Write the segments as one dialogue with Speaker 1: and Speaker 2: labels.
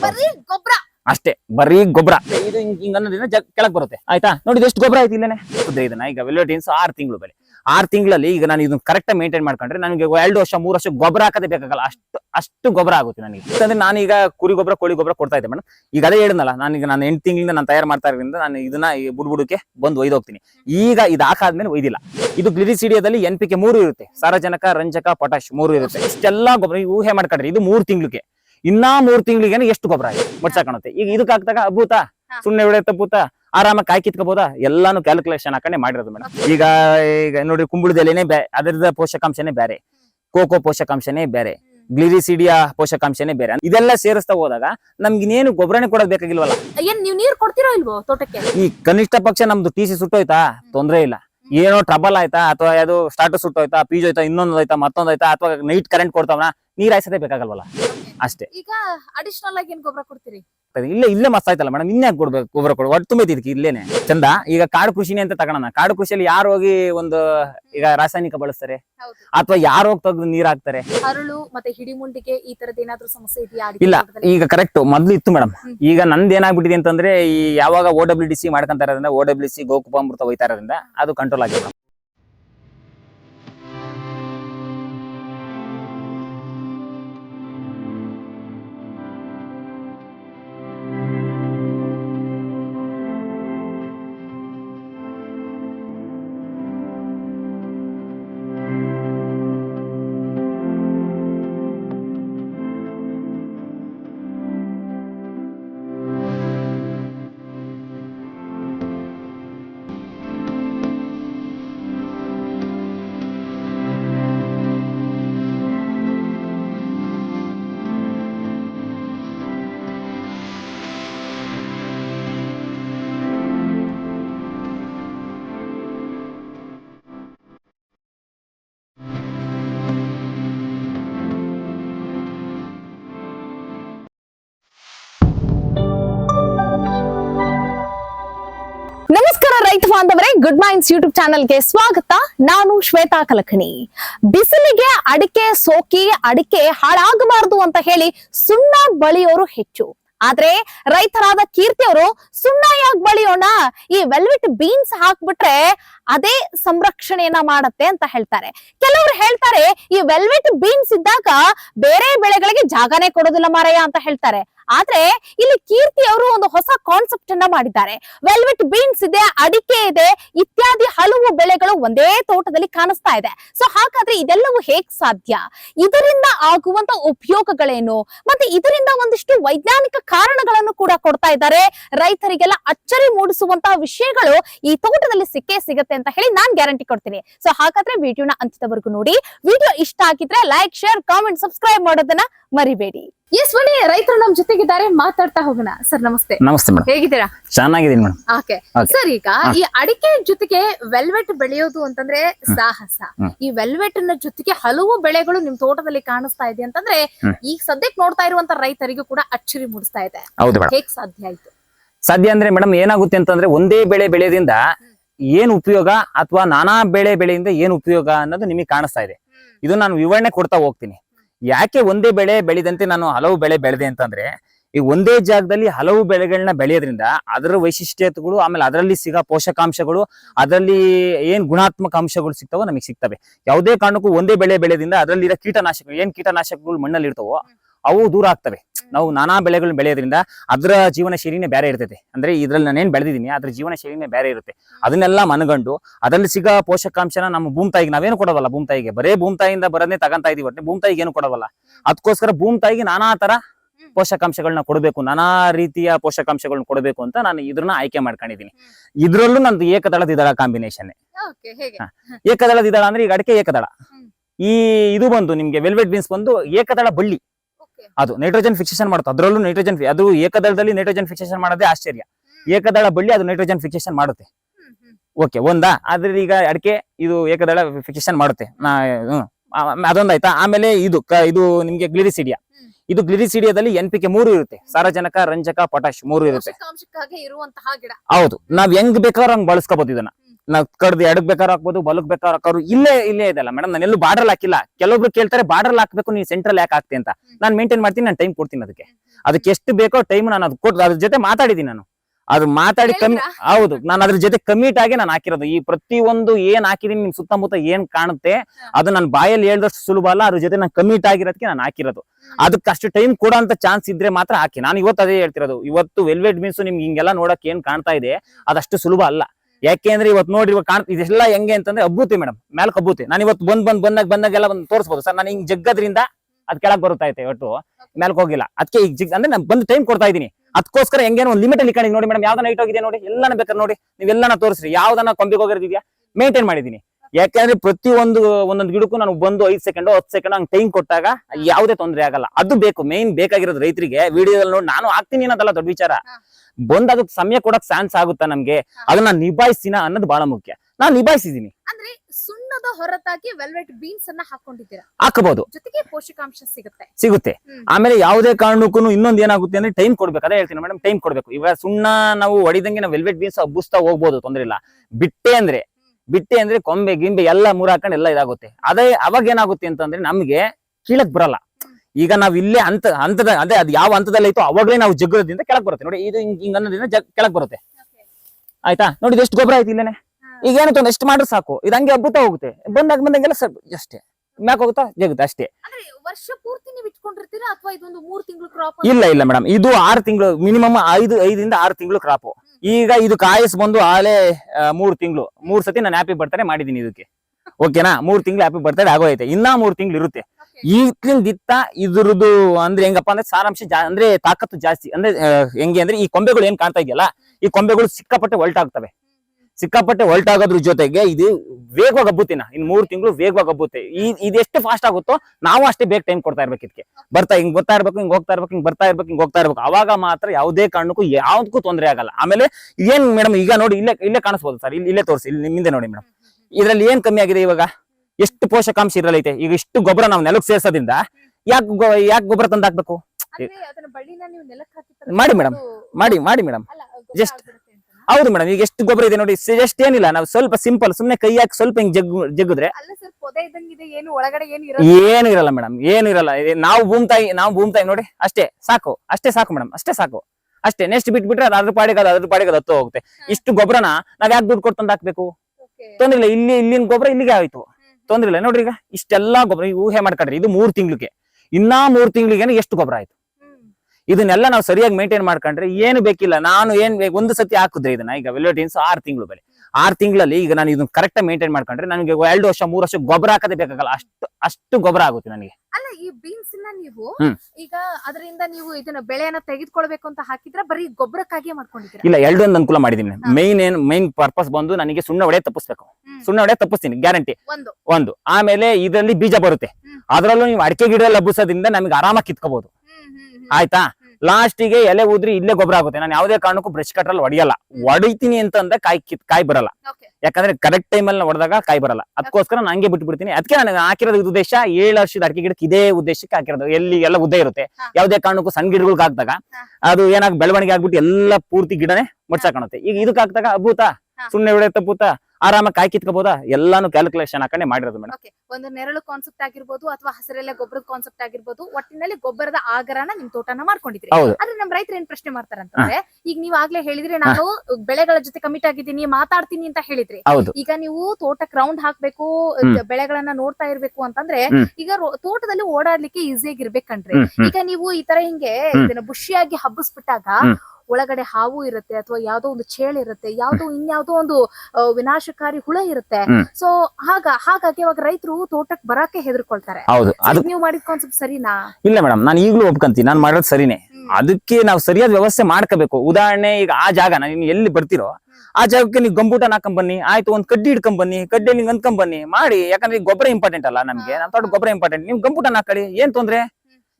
Speaker 1: ಅಂತ
Speaker 2: ಬರೀ ಗೊಬ್ಬರ
Speaker 1: ಅಷ್ಟೇ ಬರೀ ಗೊಬ್ಬರ ಇದು ಹಿಂಗ್ ಅನ್ನೋದ್ರಿಂದ ಕೆಳಗ್ ಬರುತ್ತೆ. ಆಯ್ತಾ? ನೋಡಿ ಎಷ್ಟು ಗೊಬ್ಬರ ಆಯ್ತು ಇಲ್ಲೇನೆ? ಇದನ್ನ ಈಗ ವೆಲ್ವೆಟಿನ್ಸ್ ಆರ್ ತಿಂಗಳು ಬೆಲೆ. ಆರ್ ತಿಂಗಳಲ್ಲಿ ಈಗ ನಾನು ಇದನ್ನ ಕರೆಕ್ಟ್ ಮೇಂಟೈನ್ ಮಾಡ್ಕೊಂಡ್ರೆ ನನಗೆ ಎರಡು ವರ್ಷ ಮೂರು ವರ್ಷ ಗೊಬ್ಬರ ಹಾಕದೆ ಬೇಕಾಗಲ್ಲ. ಅಷ್ಟು ಅಷ್ಟು ಗೊಬ್ಬರ ಆಗುತ್ತೆ ನನಗೆ. ಯಾಕಂದ್ರೆ ನಾನೀಗ ಕುರಿ ಗೊಬ್ಬರ ಕೋಳಿ ಗೊಬ್ಬರ ಕೊಡ್ತಾ ಇದ್ದೆ ಮೇಡಮ್. ಈಗ ಅದೇ ಹೇಳಿದ್ನಲ್ಲ ನಾನೀಗ ನಾನು ಎಂಟು ತಿಂಗಳಿಂದ ನಾನು ತಯಾರು ಮಾಡ್ತಾ ಇರೋದ್ರಿಂದ ನಾನು ಇದನ್ನ ಈ ಬುಡ್ಬುಡಕ್ಕೆ ಬಂದು ಒಯ್ದು ಹೋಗ್ತೀನಿ ಈಗ ಇದು ಹಾಕಾದ್ಮೇಲೆ ಒಯ್ದಿಲ್ಲ. ಇದು ಗ್ಲಿರಿಸಿಡಿಯಾದಲ್ಲಿ ಎನ್ ಪಿ ಕೆ ಮೂರು ಇರುತ್ತೆ. ಸಾರಜನಕ ರಂಜಕ ಪೊಟಾಶ್ ಮೂರು ಇರುತ್ತೆ. ಇಷ್ಟೆಲ್ಲ ಗೊಬ್ಬರ ಊಹೆ ಮಾಡ್ಕೊಂಡ್ರಿ ಇದು ಮೂರು ತಿಂಗಳಿಗೆ. ಇನ್ನಾ ಮೂರ್ ತಿಂಗಳಿಗೆ ಎಷ್ಟು ಗೊಬ್ಬರ ಆಗಿದೆ ಮಡ್ಸಾಕಣತ್ತೆ ಈಗ ಇದಕ್ಕೆ ಹಾಕ್ದಾಗ ಅಭೂತ. ಸುಮ್ನೆ ಹೊಡೆಯುತ್ತೆ ಭೂತ ಆರಾಮಾಗಿ ಕಾಯಿ ಕಿತ್ಕೋಬೋದಾ? ಎಲ್ಲಾನು ಕ್ಯಾಲ್ಕುಲೇಷನ್ ಹಾಕೊಂಡೆ ಮಾಡಿರೋದು ಮೇಡಮ್ ಈಗ ಈಗ ನೋಡಿ ಕುಂಬಳದಲ್ಲಿನೇ ಅದರದ ಪೋಷಕಾಂಶನೇ ಬೇರೆ ಕೋಕೋ ಪೋಷಕಾಂಶನೇ ಬೇರೆ ಗ್ಲಿರಿಸಿಡಿಯಾ ಪೋಷಕಾಂಶನೇ ಬೇರೆ ಇದೆಲ್ಲ ಸೇರಿಸ್ತಾ ಹೋದಾಗ ನಮ್ಗೆ ಇನ್ನೇನು ಗೊಬ್ಬರನೇ ಕೊಡೋದ್ ಬೇಕಾಗಿಲ್ವಲ್ಲ?
Speaker 2: ಏನ್ ನೀವ್ ನೀರ್ ಕೊಡ್ತೀರೋ ಇಲ್ವೋ ತೋಟಕ್ಕೆ?
Speaker 1: ಈ ಕನಿಷ್ಠ ಪಕ್ಷ ನಮ್ದು ಟಿ ಸಿ ಸುಟ್ಟೋಯ್ತಾ? ತೊಂದ್ರೆ ಇಲ್ಲ. ಏನೋ ಟ್ರಬಲ್ ಆಯ್ತಾ? ಅಥವಾ ಯಾವ್ದು ಸ್ಟಾರ್ಟರ್ ಸುಟ್ಟೋಯ್ತಾ? ಪೀಜ್ ಹೋಯ್ತಾ? ಇನ್ನೊಂದು ಆಯ್ತಾ ಮತ್ತೊಂದು ಆಯ್ತಾ ಅಥವಾ ನೈಟ್ ಕರೆಂಟ್ ಕೊಡ್ತಾವನ? ನೀರ್ ಹಾಯ್ಸದೇ ಬೇಕಾಗಲ್ವಲ್ಲ? ಅಷ್ಟೇ.
Speaker 2: ಈಗ ಅಡಿಷನಲ್ ಆಗಿ ಏನ್ ಗೊಬ್ಬರ ಕೊಡ್ತೀರಿ?
Speaker 1: ಇಲ್ಲ ಇಲ್ಲೇ ಮಸ್ತ್ ಆಯ್ತಲ್ಲ ಮೇಡಮ್ ಇನ್ಯಾಕ್ ಕೊಡ್ಬೇಕು ಗೊಬ್ಬರ ಕೊಡು ಒಟ್ಟು ತುಂಬೈತಿ ಇದಕ್ಕೆ ಇಲ್ಲೇನೆ. ಚಂದ? ಈಗ ಕಾಡು ಕೃಷಿನೇ ಅಂತ ತಗೋಣ ಕಾಡು ಕೃಷಿಯಲ್ಲಿ ಯಾರು ಹೋಗಿ ಒಂದು ಈಗ ರಾಸಾಯನಿಕ ಬಳಸ್ತಾರೆ? ಅಥವಾ ಯಾರು ಹೋಗಿ ತೆಗೆದು ನೀರ್ ಹಾಕ್ತಾರೆ?
Speaker 2: ಅರಳು ಮತ್ತೆ ಹಿಡಿಮುಂಡಿಗೆ ಈ ತರದ ಏನಾದ್ರೂ ಸಮಸ್ಯೆ ಇದೆಯಾ
Speaker 1: ಇಲ್ಲ ಈಗ ಕರೆಕ್ಟ್ ಮೊದ್ಲು ಇತ್ತು ಮೇಡಮ್. ಈಗ ನಂದ ಏನಾಗ್ಬಿಟ್ಟಿದೆ ಅಂತಂದ್ರೆ ಈ ಯಾವಾಗ ಓ ಡಬ್ಲ್ಯೂ ಡಿ ಸಿ ಮಾಡ್ಕೊಂತಾರ ಓ ಡಬ್ಲ್ಯೂ ಸಿ ಗೋಕುಪಾಮೃತ ಹೋಯ್ತಾ ಇರೋದ್ರಿಂದ ಅದು ಕಂಟ್ರೋಲ್ ಆಗಿದೆ
Speaker 2: ರೈತ ಬಾಂಧವರೇ ಗುಡ್ ಮೈಂಡ್ಸ್ ಯೂಟ್ಯೂಬ್ ಚಾನೆಲ್ಗೆ ಸ್ವಾಗತ. ನಾನು ಶ್ವೇತಾ ಕಲಕಣಿ. ಬಿಸಿಲಿಗೆ ಅಡಿಕೆ ಸೋಕಿ, ಅಡಿಕೆ ಹಾಳಾಗಬಾರದು ಅಂತ ಹೇಳಿ ಸುಣ್ಣ ಬಳಿಯೋರು ಹೆಚ್ಚು. ಆದ್ರೆ ರೈತರಾದ ಕೀರ್ತಿ ಅವರು ಸುಣ್ಣ ಯಾಕೆ ಬಳಿಯೋಣ? ಈ ವೆಲ್ವೆಟ್ ಬೀನ್ಸ್ ಹಾಕ್ಬಿಟ್ರೆ ಅದೇ ಸಂರಕ್ಷಣೆಯನ್ನ ಮಾಡತ್ತೆ ಅಂತ ಹೇಳ್ತಾರೆ. ಕೆಲವರು ಹೇಳ್ತಾರೆ, ಈ ವೆಲ್ವೆಟ್ ಬೀನ್ಸ್ ಇದ್ದಾಗ ಬೇರೆ ಬೆಳೆಗಳಿಗೆ ಜಾಗನೇ ಕೊಡೋದಿಲ್ಲ ಮಾರಯ್ಯ ಅಂತ ಹೇಳ್ತಾರೆ. ಆದ್ರೆ ಇಲ್ಲಿ ಕೀರ್ತಿ ಅವರು ಒಂದು ಹೊಸ ಕಾನ್ಸೆಪ್ಟ್ ಅನ್ನ ಮಾಡಿದ್ದಾರೆ. ವೆಲ್ವೆಟ್ ಬೀನ್ಸ್ ಇದೆ, ಅಡಿಕೆ ಇದೆ, ಇತ್ಯಾದಿ ಹಲವು ಬೆಳೆಗಳು ಒಂದೇ ತೋಟದಲ್ಲಿ ಕಾಣಿಸ್ತಾ ಇದೆ. ಸೊ ಹಾಗಾದ್ರೆ ಇದೆಲ್ಲವೂ ಹೇಗ್ ಸಾಧ್ಯ? ಇದರಿಂದ ಆಗುವಂತ ಉಪಯೋಗಗಳೇನು? ಮತ್ತೆ ಇದರಿಂದ ಒಂದಿಷ್ಟು ವೈಜ್ಞಾನಿಕ ಕಾರಣಗಳನ್ನು ಕೂಡ ಕೊಡ್ತಾ ಇದ್ದಾರೆ. ರೈತರಿಗೆಲ್ಲ ಅಚ್ಚರಿ ಮೂಡಿಸುವಂತಹ ವಿಷಯಗಳು ಈ ತೋಟದಲ್ಲಿ ಸಿಕ್ಕೇ ಸಿಗತ್ತೆ ಅಂತ ಹೇಳಿ ನಾನ್ ಗ್ಯಾರಂಟಿ ಕೊಡ್ತೀನಿ. ಸೊ ಹಾಗಾದ್ರೆ ವಿಡಿಯೋನ ಅಂತ್ಯದವರೆಗೂ ನೋಡಿ. ವಿಡಿಯೋ ಇಷ್ಟ ಆಗಿದ್ರೆ ಲೈಕ್ ಶೇರ್ ಕಾಮೆಂಟ್ ಸಬ್ಸ್ಕ್ರೈಬ್ ಮಾಡೋದನ್ನ ಮರಿಬೇಡಿ. ಎಸ್ ಬನ್ನಿ. ರೈತರು ನಮ್ ಜೊತೆಗಿದ್ದಾರೆ. ಮಾತಾಡ್ತಾ ಹೋಗೋಣ. ಸರ್ ನಮಸ್ತೆ.
Speaker 1: ನಮಸ್ತೆ ಮೇಡಮ್.
Speaker 2: ಹೇಗಿದ್ದೀರಾ?
Speaker 1: ಚೆನ್ನಾಗಿದ್ದೀನಿ ಮೇಡಮ್.
Speaker 2: ಓಕೆ. ಸರ್ ಈಗ ಈ ಅಡಿಕೆ ಜೊತೆಗೆ ವೆಲ್ವೆಟ್ ಬೆಳೆಯೋದು ಅಂತಂದ್ರೆ ಸಾಹಸ. ಈ ವೆಲ್ವೆಟ್ನ ಜೊತೆಗೆ ಹಲವು ಬೆಳೆಗಳು ನಿಮ್ ತೋಟದಲ್ಲಿ ಕಾಣಿಸ್ತಾ ಇದೆ ಅಂತಂದ್ರೆ. ಈಗ ಸದ್ಯಕ್ಕೆ ನೋಡ್ತಾ ಇರುವಂತ ರೈತರಿಗೂ ಕೂಡ ಅಚ್ಚರಿ ಮೂಡಿಸ್ತಾ ಇದೆ.
Speaker 1: ಹೌದು
Speaker 2: ಹೇಗ್ ಸಾಧ್ಯ ಆಯ್ತು?
Speaker 1: ಸಾಧ್ಯ ಅಂದ್ರೆ ಮೇಡಮ್ ಏನಾಗುತ್ತೆ ಅಂತಂದ್ರೆ ಒಂದೇ ಬೆಳೆ ಬೆಳೆಯೋದ್ರಿಂದ ಏನ್ ಉಪಯೋಗ ಅಥವಾ ನಾನಾ ಬೆಳೆ ಬೆಳೆಯಿಂದ ಏನ್ ಉಪಯೋಗ ಅನ್ನೋದು ನಿಮಗೆ ಕಾಣಿಸ್ತಾ ಇದೆ. ಇದು ನಾನು ವಿವರಣೆ ಕೊಡ್ತಾ ಹೋಗ್ತೀನಿ. ಯಾಕೆ ಒಂದೇ ಬೆಳೆ ಬೆಳೆದಂತೆ ನಾನು ಹಲವು ಬೆಳೆ ಬೆಳೆದೆ ಅಂತಂದ್ರೆ, ಈ ಒಂದೇ ಜಾಗದಲ್ಲಿ ಹಲವು ಬೆಳೆಗಳನ್ನ ಬೆಳೆಯೋದ್ರಿಂದ ಅದರ ವೈಶಿಷ್ಟ್ಯತೆಗಳು, ಆಮೇಲೆ ಅದರಲ್ಲಿ ಸಿಗೋ ಪೋಷಕಾಂಶಗಳು, ಅದರಲ್ಲಿ ಏನ್ ಗುಣಾತ್ಮಕ ಅಂಶಗಳು ಸಿಗ್ತಾವೋ ನಮಗೆ ಸಿಗ್ತವೆ. ಯಾವುದೇ ಕಾರಣಕ್ಕೂ ಒಂದೇ ಬೆಳೆ ಬೆಳೆಯೋದ್ರಿಂದ ಅದರಲ್ಲಿರೋ ಕೀಟನಾಶಕಗಳು, ಏನ್ ಕೀಟನಾಶಕಗಳು ಮಣ್ಣಲ್ಲಿ ಇರ್ತಾವೋ, ಅವು ದೂರ ಆಗ್ತವೆ. ನಾವು ನಾನಾ ಬೆಳೆಗಳನ್ನ ಬೆಳೆಯೋದ್ರಿಂದ ಅದರ ಜೀವನ ಶೈಲಿನೇ ಬೇರೆ ಇರ್ತೈತೆ. ಅಂದ್ರೆ ಇದ್ರಲ್ಲಿ ನಾನೇನ್ ಬೆಳೆದಿದ್ದೀನಿ ಅದ್ರ ಜೀವನ ಶೈಲಿನೇ ಬೇರೆ ಇರುತ್ತೆ. ಅದನ್ನೆಲ್ಲ ಮನಗಂಡು ಅದರಲ್ಲಿ ಸಿಗೋ ಪೋಷಕಾಂಶನ ನಮ್ಮ ಭೂಮ್ತಾಯಿಗೆ ನಾವೇನು ಕೊಡೋದಲ್ಲ ಭೂಮಿತಾಯಿಗೆ. ಬರೇ ಭೂಮ್ತಾಯಿಯಿಂದ ಬರೋದೇ ತಗೊಂತಾ ಇದೀವಿ ಒಟ್ಟೆ ಭೂಮ್ತಾಯಿಗೆ ಏನು ಕೊಡೋದಲ್ಲ. ಅದಕ್ಕೋಸ್ಕರ ಭೂಮ್ತಾಯಿಗೆ ನಾನಾ ತರ ಪೋಷಕಾಂಶಗಳನ್ನ ಕೊಡಬೇಕು ನಾನಾ ರೀತಿಯ ಪೋಷಕಾಂಶಗಳನ್ನ ಕೊಡಬೇಕು ಅಂತ ನಾನು ಇದ್ರನ್ನ ಆಯ್ಕೆ ಮಾಡ್ಕೊಂಡಿದ್ದೀನಿ. ಇದ್ರಲ್ಲೂ ನಂದು ಏಕದಳ ದ್ವಿದಳ ಕಾಂಬಿನೇಷನ್ ಏಕದಳ ದಿದಳ ಅಂದ್ರೆ ಈಗ ಅಡಿಕೆ ಏಕದಳ. ಈ ಇದು ಬಂದು ನಿಮ್ಗೆ ವೆಲ್ವೆಟ್ ಬೀನ್ಸ್ ಬಂದು ಏಕದಳ ಬಳ್ಳಿ. ಅದು ನೈಟ್ರೋಜನ್ ಫಿಕ್ಸೇಷನ್ ಮಾಡುತ್ತೆ. ಅದರಲ್ಲೂ ನೈಟ್ರೋಜನ್ ಅದು ಏಕದಳದಲ್ಲಿ ನೈಟ್ರೋಜನ್ ಫಿಕ್ಸೇಷನ್ ಮಾಡೋದೇ ಆಶ್ಚರ್ಯ. ಏಕದಳ ಬಳ್ಳಿ ಅದು ನೈಟ್ರೋಜನ್ ಫಿಕ್ಸೇಷನ್ ಮಾಡುತ್ತೆ. ಓಕೆ ಒಂದಾ? ಆದ್ರೆ ಈಗ ಅಡಿಕೆ ಇದು ಏಕದಳ ಫಿಕ್ಸೇಷನ್ ಮಾಡುತ್ತೆ. ನಾ. ಅದೊಂದಾಯ್ತಾ? ಆಮೇಲೆ ಇದು ಇದು ನಿಮ್ಗೆ ಗ್ಲಿರಿಸಿಡಿಯಾ. ಇದು ಗ್ಲಿರಿಸಿಡಿಯಾದಲ್ಲಿ ಎನ್ ಪಿ ಕೆ ಮೂರು ಇರುತ್ತೆ. ಸಾರಜನಕ ರಂಜಕ ಪೊಟಾಶ್ ಮೂರು ಇರುತ್ತೆ. ಹೌದು. ನಾವ್ ಹೆಂಗ್ ಬೇಕಾದ್ರೂ ಹಂಗ್ ಬಳಸ್ಕೋಬಹುದು ಇದನ್ನ. ನಾವ್ ಕಡ್ದು ಎಡಕ್ ಬೇಕಾರ ಹಾಕ್ಬೋದು ಬಲಕ್ ಬೇಕಾರ ಹಾಕೋರು ಇಲ್ಲೇ ಇಲ್ಲೇ ಇದೆಲ್ಲ ಮೇಡಮ್ ನಾನು ಎಲ್ಲೂ ಬಾರ್ಡರ್ ಹಾಕಿಲ್ಲ. ಕೆಲವೊಬ್ರು ಕೇಳ್ತಾರೆ ಬಾರ್ಡರ್ ಹಾಕ್ಬೇಕು ನೀವು ಸೆಂಟ್ರಲ್ ಯಾಕೆ ಹಾಕ್ತಿ ಅಂತ. ನಾನು ಮೇಂಟೈನ್ ಮಾಡ್ತೀನಿ ನಾನು ಟೈಮ್ ಕೊಡ್ತೀನಿ ಅದಕ್ಕೆ. ಅದಕ್ಕೆ ಎಷ್ಟು ಬೇಕೋ ಟೈಮ್ ನಾನು ಅದು ಕೊಟ್ಟು ಅದ್ರ ಜೊತೆ ಮಾತಾಡಿದ್ದೀನಿ ನಾನು. ಅದು ಮಾತಾಡಿ ಕಮ್ಮಿ ಹೌದು ನಾನು ಅದ್ರ ಜೊತೆ ಕಮಿಟ್ ಆಗಿ ನಾನು ಹಾಕಿರೋದು. ಈ ಪ್ರತಿ ಒಂದು ಏನ್ ಹಾಕಿದೀನಿ ನಿಮ್ ಸುತ್ತಮುತ್ತ ಏನ್ ಕಾಣುತ್ತೆ ಅದು ನನ್ನ ಬಾಯಲ್ಲಿ ಹೇಳ್ದಷ್ಟು ಸುಲಭ ಅಲ್ಲ ಅದ್ರ ಜೊತೆ ನಾನು ಕಮಿಟ್ ಆಗಿರೋದಕ್ಕೆ ನಾನು ಹಾಕಿರೋದು. ಅದಕ್ಕೆ ಅಷ್ಟು ಟೈಮ್ ಕೊಡೋಂತ ಚಾನ್ಸ್ ಇದ್ರೆ ಮಾತ್ರ ಹಾಕಿ. ನಾನು ಇವತ್ತು ಅದೇ ಹೇಳ್ತಿರೋದು. ಇವತ್ತು ವೆಲ್ವೆಟ್ ಮೀನ್ಸ್ ನಿಮ್ಗೆ ಹಿಂಗೆಲ್ಲ ನೋಡಕ್ ಏನ್ ಕಾಣ್ತಾ ಇದೆ ಅದಷ್ಟು ಸುಲಭ ಅಲ್ಲ. ಯಾಕೆ ಅಂದ್ರೆ ಇವತ್ತು ನೋಡಿ ಇವಾಗ ಕಾಣ್ ಇದೆಲ್ಲ ಹೆಂಗೆ ಅಂತಂದ್ರೆ ಹಬ್ಬುತ್ತೆ ಮೇಡಮ್. ಮ್ಯಾಲ ಹಬ್ಬುತ್ತೆ ನಾನು ಇವತ್ತು ಬಂದ್ ಬಂದ್ ಬಂದಾಗ ಬಂದಾಗೆಲ್ಲ ಬಂದು ತೋರಿಸಬಹುದು ಸರ್, ನಾನು ಹಿಂಗ್ ಜಗ್ಗದ್ರಿಂದ ಅದ್ ಕೆಳಗ್ ಬರುತ್ತಾ ಐತೆ ಒಟ್ಟು. ಮ್ಯಾಲ್ಕ್ ಹೋಗಿಲ್ಲ. ಅದಕ್ಕೆ ಈಗ ಜಿಗ್ ಅಂದ್ರೆ ನಾನು ಬಂದು ಟೈಮ್ ಕೊಡ್ತಾ ಇದೀನಿ ಅದಕ್ಕೋಸ್ಕರ ಹೆಂಗೇನೋ ಒಂದು ಲಿಮಿಟ್ ಅಲ್ಲಿ ನೋಡಿ ಮೇಡಮ್. ಯಾವ್ದಾನ ನೈಟ್ ಹೋಗಿದೆ ನೋಡಿ, ಎಲ್ಲಾನ ಬೇಕಾದ್ರೆ ನೋಡಿ. ನೀವೆಲ್ಲನ ತೋರಿಸ್ರಿ. ಯಾವ್ದನ್ನ ಕೊಂಬಿಗೆ ಹೋಗಿರ್ತಿದ್ಯಾ ಮೇಂಟೈನ್ ಮಾಡಿದೀನಿ ಯಾಕಂದ್ರೆ ಪ್ರತಿ ಒಂದು, ಒಂದೊಂದು ಗಿಡಕ್ಕೂ ನಾನು ಬಂದು ಐದು ಸೆಕೆಂಡ್ ಹತ್ತು ಸೆಕೆಂಡ್ ಹಂಗ್ ಟೈಮ್ ಕೊಟ್ಟಾಗ ಯಾವುದೇ ತೊಂದರೆ ಆಗಲ್ಲ. ಅದು ಬೇಕು. ಮೇನ್ ಬೇಕಾಗಿರೋದು ರೈತರಿಗೆ. ವಿಡಿಯೋದಲ್ಲಿ ನೋಡಿ, ನಾನು ಹಾಕ್ತೀನಿ ಅನ್ನೋದಲ್ಲ ದೊಡ್ಡ ವಿಚಾರ. ಬಂದ್ ಅದಕ್ಕೆ ಸಮಯ ಕೊಡಕ್ ಚಾನ್ಸ್ ಆಗುತ್ತಾ ನಮ್ಗೆ? ಅದನ್ನ ನಿಭಾಯಿಸ್ತೀನ ಅನ್ನೋದು ಬಹಳ ಮುಖ್ಯ. ನಾನ್ ನಿಭಾಯಿಸಿದೀನಿ.
Speaker 2: ಅಂದ್ರೆ ಸುಣ್ಣದ ಹೊರತಾಗಿ ವೆಲ್ವೆಟ್ ಬೀನ್ಸ್ ಅನ್ನ ಹಾಕೊಂಡಿದ್ದೀರಾ?
Speaker 1: ಹಾಕಬಹುದು
Speaker 2: ಜೊತೆಗೆ ಪೋಷಕಾಂಶ ಸಿಗುತ್ತೆ.
Speaker 1: ಸಿಗುತ್ತೆ. ಆಮೇಲೆ ಯಾವುದೇ ಕಾರಣಕ್ಕೂ ಇನ್ನೊಂದ್ ಏನಾಗುತ್ತೆ ಅಂದ್ರೆ ಟೈಮ್ ಕೊಡ್ಬೇಕು. ಅದೇ ಹೇಳ್ತೀನಿ ಮೇಡಮ್ ಟೈಮ್ ಕೊಡ್ಬೇಕು. ಇವಾಗ ಸುಣ್ಣ ನಾವು ಹೊಡಿದಂಗೆ ನಾವು ವೆಲ್ವೆಟ್ ಬೀನ್ಸ್ ಹಬ್ಬುಸ್ತಾ ಹೋಗ್ಬೋದು ತೊಂದ್ರೆ ಇಲ್ಲ. ಬಿಟ್ಟೆ ಅಂದ್ರೆ ಬಿಟ್ಟೆ ಅಂದ್ರೆ ಕೊಂಬೆ ಗಿಂಬೆ ಎಲ್ಲ ಮೂರ್ ಹಾಕೊಂಡು ಎಲ್ಲ ಇದಾಗುತ್ತೆ. ಅದೇ ಅವಾಗ ಏನಾಗುತ್ತೆ ಅಂತಂದ್ರೆ ನಮ್ಗೆ ಕೀಳಕ್ ಬರಲ್ಲ. ಈಗ ನಾವ್ ಇಲ್ಲೇ ಹಂತ ಹಂತದ ಅದೇ ಅದು ಯಾವ ಹಂತದಲ್ಲಿ ಐತೋ ಅವಾಗಲೇ ನಾವು ಜಗ್ಗೋದ್ರಿಂದ ಕೆಳಕ್ ಬರುತ್ತೆ. ನೋಡಿ ಇದು ಹಿಂಗ್ ಹಿಂಗ್ ಅನ್ನೋದ್ರಿಂದ ಜಗ್ ಕೆಳಕ್ ಬರುತ್ತೆ. ಆಯ್ತಾ? ನೋಡಿ ಎಷ್ಟು ಗೊಬ್ಬರ ಆಯ್ತು ಇಲ್ಲೇನೆ? ಈಗ ಏನಂತ ಎಷ್ಟು ಮಾಡ್ರೆ ಸಾಕು. ಇದು ಹಂಗೆ ಹಬ್ಬುತ್ತಾ ಹೋಗುತ್ತೆ. ಬಂದಾಗ ಬಂದಂಗೆಲ್ಲ ಸರ್ ಅಷ್ಟೇ. ಮ್ಯಾಕ್ ಹೋಗುತ್ತಾ? ಜಗುತ್ತೆ ಅಷ್ಟೇ.
Speaker 2: ಅಂದ್ರೆ ವರ್ಷ ಪೂರ್ತಿ ನೀವು ಇಟ್ಕೊಂಡಿರ್ತೀರಾ ಅಥವಾ ಇದೊಂದು ಮೂರ್ ತಿಂಗಳು ಕ್ರಾಪ್
Speaker 1: ಇಲ್ಲ ಇಲ್ಲ ಮೇಡಮ್. ಇದು ಆರು ತಿಂಗಳು ಮಿನಿಮಮ್ ಐದು ಐದರಿಂದ ಆರು ತಿಂಗಳು ಕ್ರಾಪ್ ಈಗ ಇದು ಕಾಯಿಸ್ ಬಂದು ಆಲೆ ಮೂರು ತಿಂಗಳು. ಮೂರ್ ಸತಿ ನಾನು ಹ್ಯಾಪಿ ಬರ್ತಾರೆ ಮಾಡಿದೀನಿ ಇದಕ್ಕೆ. ಓಕೆನಾ ಮೂರ್ ತಿಂಗಳು ಹ್ಯಾಪಿ ಬರ್ತಾರೆ ಆಗೋಯ್ತೆ. ಇನ್ನ ಮೂರ್ ತಿಂಗಳು ಇರುತ್ತೆ. ಈಗಿಂದ ಇತ್ತ ಇದ್ರದ್ದು ಅಂದ್ರೆ ಹೆಂಗಪ್ಪ ಅಂದ್ರೆ ಸಾರಾಂಶ ಅಂದ್ರೆ ತಾಕತ್ತು ಜಾಸ್ತಿ, ಅಂದ್ರೆ ಹೆಂಗೆ ಅಂದ್ರೆ ಈ ಕೊಂಬೆಗಳು ಏನ್ ಕಾಣ್ತಾ ಇದೆಯಲ್ಲ, ಈ ಕೊಂಬೆಗಳು ಸಿಕ್ಕಾಪಟ್ಟೆ ಒಲ್ಟಾಗ್ತವೆ. ಸಿಕ್ಕಾಪಟ್ಟೆ ಒಲ್ಟಾಗೋದ್ರ ಜೊತೆಗೆ ಇದು ವೇಗವಾಗಿ ಹಬ್ಬುತ್ತಿನ, ಇನ್ ಮೂರ್ ತಿಂಗಳು ವೇಗವಾಗಿ ಹಬ್ಬುತ್ತೆ. ಈ ಇದೆಷ್ಟು ಫಾಸ್ಟ್ ಆಗುತ್ತೋ ನಾವು ಅಷ್ಟೇ ಬೇಗ ಟೈಮ್ ಕೊಡ್ತಾ ಇರ್ಬೇಕು ಇದಕ್ಕೆ ಬರ್ತಾ ಹಿಂಗ್ ಬರ್ತಾ ಇರ್ಬೇಕು, ಹಿಂಗ್ ಹೋಗ್ತಾ ಇರ್ಬೇಕು, ಹಿಂಗ್ ಬರ್ತಾ ಇರ್ಬೇಕು, ಹಿಂಗ್ ಹೋಗ್ತಾ ಇರ್ಬೇಕು. ಅವಾಗ ಮಾತ್ರ ಯಾವುದೇ ಕಾರಣಕ್ಕೂ ಯಾವ್ದಕ್ಕೂ ತೊಂದರೆ ಆಗಲ್ಲ. ಆಮೇಲೆ ಏನ್ ಮೇಡಮ್ ಈಗ ನೋಡಿ ಇಲ್ಲೇ ಇಲ್ಲೇ ಕಾಣಿಸ್ಬೋದು ಸರ್ ಇಲ್ಲಿ ಇಲ್ಲೇ ತೋರಿಸಿ ಇಲ್ಲಿ ನಿಮ್ಮಿಂದ ನೋಡಿ ಮೇಡಮ್. ಇದ್ರಲ್ಲಿ ಏನ್ ಕಮ್ಮಿ ಆಗಿದೆ ಇವಾಗ? ಎಷ್ಟು ಪೋಷಕಾಂಶ ಇರಲೈತೆ ಈಗ ಇಷ್ಟು ಗೊಬ್ಬರ ನಾವು ನೆಲಕ್ಕೆ ಸೇರ್ಸೋದ್ರಿಂದ ಯಾಕೆ ಯಾಕೆ ಗೊಬ್ಬರ ತಂದು ಹಾಕ್ಬೇಕು ಮಾಡಿ ಮೇಡಮ್ ಮಾಡಿ ಮಾಡಿ ಮೇಡಮ್. ಜಸ್ಟ್ ಹೌದು ಮೇಡಮ್ ಈಗ ಎಷ್ಟು ಗೊಬ್ಬರ ಇದೆ ನೋಡಿ ಜಸ್ಟ್ ಏನಿಲ್ಲ ನಾವು ಸ್ವಲ್ಪ ಸಿಂಪಲ್ ಸುಮ್ನೆ ಕೈ ಹಾಕಿ ಸ್ವಲ್ಪ ಹಿಂಗ್ ಜಗ್ ಜಗ್ಗಿದ್ರೆ
Speaker 2: ಏನು
Speaker 1: ಇರಲ್ಲ ಮೇಡಮ್ ಏನು ಇರಲ್ಲ ನಾವು ಭೂಮ್ ತಾಯಿ ನಾವು ಭೂಮ್ ತಾಯಿ ನೋಡಿ ಅಷ್ಟೇ ಸಾಕು ಅಷ್ಟೇ ಸಾಕು ಮೇಡಮ್ ಅಷ್ಟೇ ಸಾಕು ಅಷ್ಟೇ ನೆಕ್ಸ್ಟ್ ಬಿಟ್ಬಿಟ್ರೆ ಅದು ಅದ್ರ ಪಾಡಿಗೆ ಅದು ಅದ್ರ ಪಾಡಿಗೆ ಅದು ಹತ್ತು ಹೋಗುತ್ತೆ. ಇಷ್ಟು ಗೊಬ್ಬರನ ನಾವ್ ಯಾಕೆ ದುಡ್ಡು ಕೊಟ್ಟು ತಂದು ಹಾಕ್ಬೇಕು. ತೊಂದ್ರೆ ಇಲ್ಲ ಇಲ್ಲಿ ಇಲ್ಲಿನ ಗೊಬ್ಬರ ಇಲ್ಲಿಗೆ ಆಯ್ತು. ತೊಂದ್ರೆ ಇಲ್ಲ ನೋಡ್ರಿ ಈಗ ಇಷ್ಟೆಲ್ಲಾ ಗೊಬ್ಬರ ಈಗ ಊಹೆ ಮಾಡ್ಕೊಡ್ರಿ. ಇದು ಮೂರ್ ತಿಂಗ್ಳಿಗೆ. ಇನ್ನಾ ಮೂರ್ ತಿಂಗ್ಳಿಗೆ ಎಷ್ಟು ಗೊಬ್ಬರ ಆಯ್ತು. ಇದನ್ನೆಲ್ಲ ನಾವು ಸರಿಯಾಗಿ ಮೇಂಟೈನ್ ಮಾಡ್ಕೊಂಡ್ರೆ ಏನು ಬೇಕಿಲ್ಲ. ನಾನು ಏನ್ ಬೇಕು ಒಂದು ಸತಿ ಹಾಕಿದ್ರೆ ಇದನ್ನ. ಈಗ ವೆಲ್ವೆಟಿನ್ಸ್ ಆರು ತಿಂಗಳು ಬೆಲೆ ಆರು ತಿಂಗಳಲ್ಲಿ ಈಗ ನಾನು ಇದನ್ನ ಕರೆಕ್ಟ್ ಮೇಂಟೈನ್ ಮಾಡ್ಕೊಂಡ್ರೆ ನನಗೆ ಎರಡು ವರ್ಷ ಮೂರು ವರ್ಷ ಗೊಬ್ಬರ ಹಾಕದೇ ಬೇಕಾಗಲ್ಲ. ಅಷ್ಟು ಅಷ್ಟು ಗೊಬ್ಬರ ಆಗುತ್ತೆ ನನಗೆ.
Speaker 2: ಅಲ್ಲ ಈ ಬೀನ್ಸ್ನ ನೀವು ಈಗ ಅದರಿಂದ ನೀವು ಇದನ್ನ ಬೆಳೆಯನ್ನ ತೆಗೆದುಕೊಳ್ಬೇಕು ಅಂತ ಹಾಕಿದ್ರೆ ಬರೀ ಗೊಬ್ಬರಕ್ಕಾಗಿಯೇ ಮಾಡ್ಕೊಂಡಿದ್ದೀರಾ?
Speaker 1: ಇಲ್ಲ ಎರಡೊಂದು ಅನುಕೂಲ ಮಾಡಿದೀನಿ. ಮೈನ್ ಏನ್ ಮೈನ್ ಪರ್ಪಸ್ ಬಂದು ನನಗೆ ಸುಣ್ಣ ಹೊಡೆ ತಪ್ಪಿಸ್ಬೇಕು. ಸುಣ್ಣ ಹೊಡೆ ತಪ್ಪಿಸ್ತೀನಿ ಗ್ಯಾರಂಟಿ
Speaker 2: ಒಂದು.
Speaker 1: ಒಂದು. ಆಮೇಲೆ ಇದರಲ್ಲಿ ಬೀಜ ಬರುತ್ತೆ. ಅದರಲ್ಲೂ ನೀವು ಅಡಿಕೆ ಗಿಡ ಲಭಿಸೋದ್ರಿಂದ ನಮಗೆ ಆರಾಮಾಗಿ ಕಿತ್ಕೋಬಹುದು. ಆಯ್ತಾ. ಲಾಸ್ಟಿಗೆ ಎಲೆ ಉದ್ರಿ ಇಲ್ಲೇ ಗೊಬ್ಬರ ಆಗುತ್ತೆ. ನಾನು ಯಾವುದೇ ಕಾರಣಕ್ಕೂ ಬ್ರಷ್ ಕಟ್ರಲ್ಲಿ ಹೊಡಿಯಲ್ಲ ಹೊಡಿತೀನಿ ಅಂತಂದ್ರೆ ಕಾಯಿ ಕಾಯಿ ಬರಲ್ಲ. ಯಾಕಂದ್ರೆ ಕರೆಕ್ಟ್ ಟೈಮಲ್ಲಿ ಹೊಡೆದಾಗ ಕಾಯಿ ಬರಲ್ಲ. ಅದಕ್ಕೋಸ್ಕರ ನಾನು ಹಂಗೆ ಬಿಟ್ಬಿಡ್ತೀನಿ. ಅದಕ್ಕೆ ನನಗೆ ಹಾಕಿರೋದು ಉದ್ದೇಶ ಏಳು ವರ್ಷದ ಅಡಿಕೆ ಗಿಡಕ್ಕೆ ಇದೇ ಉದ್ದೇಶಕ್ಕೆ ಹಾಕಿರೋದು. ಎಲ್ಲಿ ಎಲ್ಲ ಉದ್ದ ಇರುತ್ತೆ. ಯಾವದೇ ಕಾರಣಕ್ಕೂ ಸಣ್ಣ ಗಿಡಗಳಿಗೆ ಹಾಕಿದಾಗ ಅದು ಏನಾಗ ಬೆಳವಣಿಗೆ ಆಗ್ಬಿಟ್ಟು ಎಲ್ಲ ಪೂರ್ತಿ ಗಿಡನೇ ಕಾಣುತ್ತೆ ಈಗ ಇದಕ್ಕೆ ಹಾಕಿದಾಗ ಅಭೂತ
Speaker 2: ಸುಣ್ಣ
Speaker 1: ಸುಮ್ಮನೆ ತಪ್ಪುತ್ತ ಆರಾಮಾಗಿ ಕಾಯಿ ಕಿತ್ಕೋಬಹುದಾ ಎಲ್ಲಾನು ಕ್ಯಾಲ್ಕುಲೇಷನ್ ಹಾಕೊಂಡೆ ಮಾಡಿರೋದು ಮೇಡಮ್
Speaker 2: ಒಂದು ನೆರಳು ಕಾನ್ಸೆಪ್ಟ್ ಆಗಿರ್ಬೋದು ಅಥವಾ ಹಸಿರೆಲೆ ಗೊಬ್ಬರದ ಕಾನ್ಸೆಪ್ಟ್ ಆಗಿರ್ಬೋದು ಒಟ್ಟಿನಲ್ಲಿ ಗೊಬ್ಬರದ ಆಗರನ ನಿಮ್ ತೋಟನ ಮಾಡ್ಕೊಂಡಿದ್ರಿ. ಆದ್ರೆ ನಮ್ ರೈತರು ಏನ್ ಪ್ರಶ್ನೆ ಮಾಡ್ತಾರಂತಂದ್ರೆ ಈಗ ನೀವ್ ಆಗ್ಲೇ ಹೇಳಿದ್ರೆ ನಾನು ಬೆಳೆಗಳ ಜೊತೆ ಕಮಿಟ್ ಆಗಿದ್ದೀನಿ ಮಾತಾಡ್ತೀನಿ ಅಂತ ಹೇಳಿದ್ರಿ. ಈಗ ನೀವು ತೋಟಕ್ಕೆ ರೌಂಡ್ ಹಾಕ್ಬೇಕು ಬೆಳೆಗಳನ್ನ ನೋಡ್ತಾ ಇರ್ಬೇಕು ಅಂತಂದ್ರೆ ಈಗ ತೋಟದಲ್ಲಿ ಓಡಾಡ್ಲಿಕ್ಕೆ ಈಸಿಯಾಗಿ
Speaker 1: ಇರ್ಬೇಕಂದ್ರೆ
Speaker 2: ಈಗ ನೀವು ಈ ತರ ಹಿಂಗೆ. ಇದನ್ನ ಬುಷಿಯಾಗಿ ಹಬ್ಬಿಸ್ಬಿಟ್ಟಾಗ. ಒಳಗಡೆ ಹಾವು ಇರುತ್ತೆ ಅಥವಾ ಯಾವ್ದೋ ಒಂದು ಚೇಳು ಇರುತ್ತೆ ಯಾವ್ದೋ ಇನ್ಯಾವ್ದೋ ಒಂದು ವಿನಾಶಕಾರಿ ಹುಳ ಇರುತ್ತೆ. ಸೊ ಹಾಗ ಹಾಗಾಗಿ ಅವಾಗ ರೈತರು ತೋಟಕ್ಕೆ ಬರಕ್ಕೆ ಹೆದರ್ಕೊಳ್ತಾರೆ.
Speaker 1: ಹೌದು. ಅದು
Speaker 2: ನೀವು ಮಾಡಿದ ಕಾನ್ಸೆಪ್ಟ್ ಸರಿನಾ?
Speaker 1: ಇಲ್ಲ ಮೇಡಮ್ ನಾನು ಈಗಲೂ ಒಪ್ಕೊಂತೀನಿ. ನಾನು ಮಾಡೋದು ಸರಿನೇ. ಅದಕ್ಕೆ ನಾವು ಸರಿಯಾದ ವ್ಯವಸ್ಥೆ ಮಾಡ್ಕೋಬೇಕು. ಉದಾಹರಣೆ ಈಗ ಆ ಜಾಗ ನೀವು ಎಲ್ಲಿ ಬರ್ತಿರೋ ಆ ಜಾಗಕ್ಕೆ ನೀವು ಗಂಬೂಟನ್ ಹಾಕೊಂಡ್ ಬನ್ನಿ ಆಯ್ತು ಒಂದ್ ಕಡ್ಡಿ ಹಿಡ್ಕೊಂಬನ್ನಿ ಬನ್ನಿ ನಿಂಗೆ ಅಂದ್ಕೊಂಡ್ ಬನ್ನಿ ಮಾಡಿ. ಯಾಕಂದ್ರೆ ಈಗ ಗೊಬ್ಬರ ಇಂಪಾರ್ಟೆಂಟ್ ಅಲ್ಲ ನಮ್ಗೆ. ನಮ್ ತೋಟ ಗೊಬ್ಬರ ಇಂಪಾರ್ಟೆಂಟ್ ನೀವು ಗಂಬೂಟನ ಹಾಕೊಳ್ಳಿ ಏನ್ ತೊಂದ್ರೆ.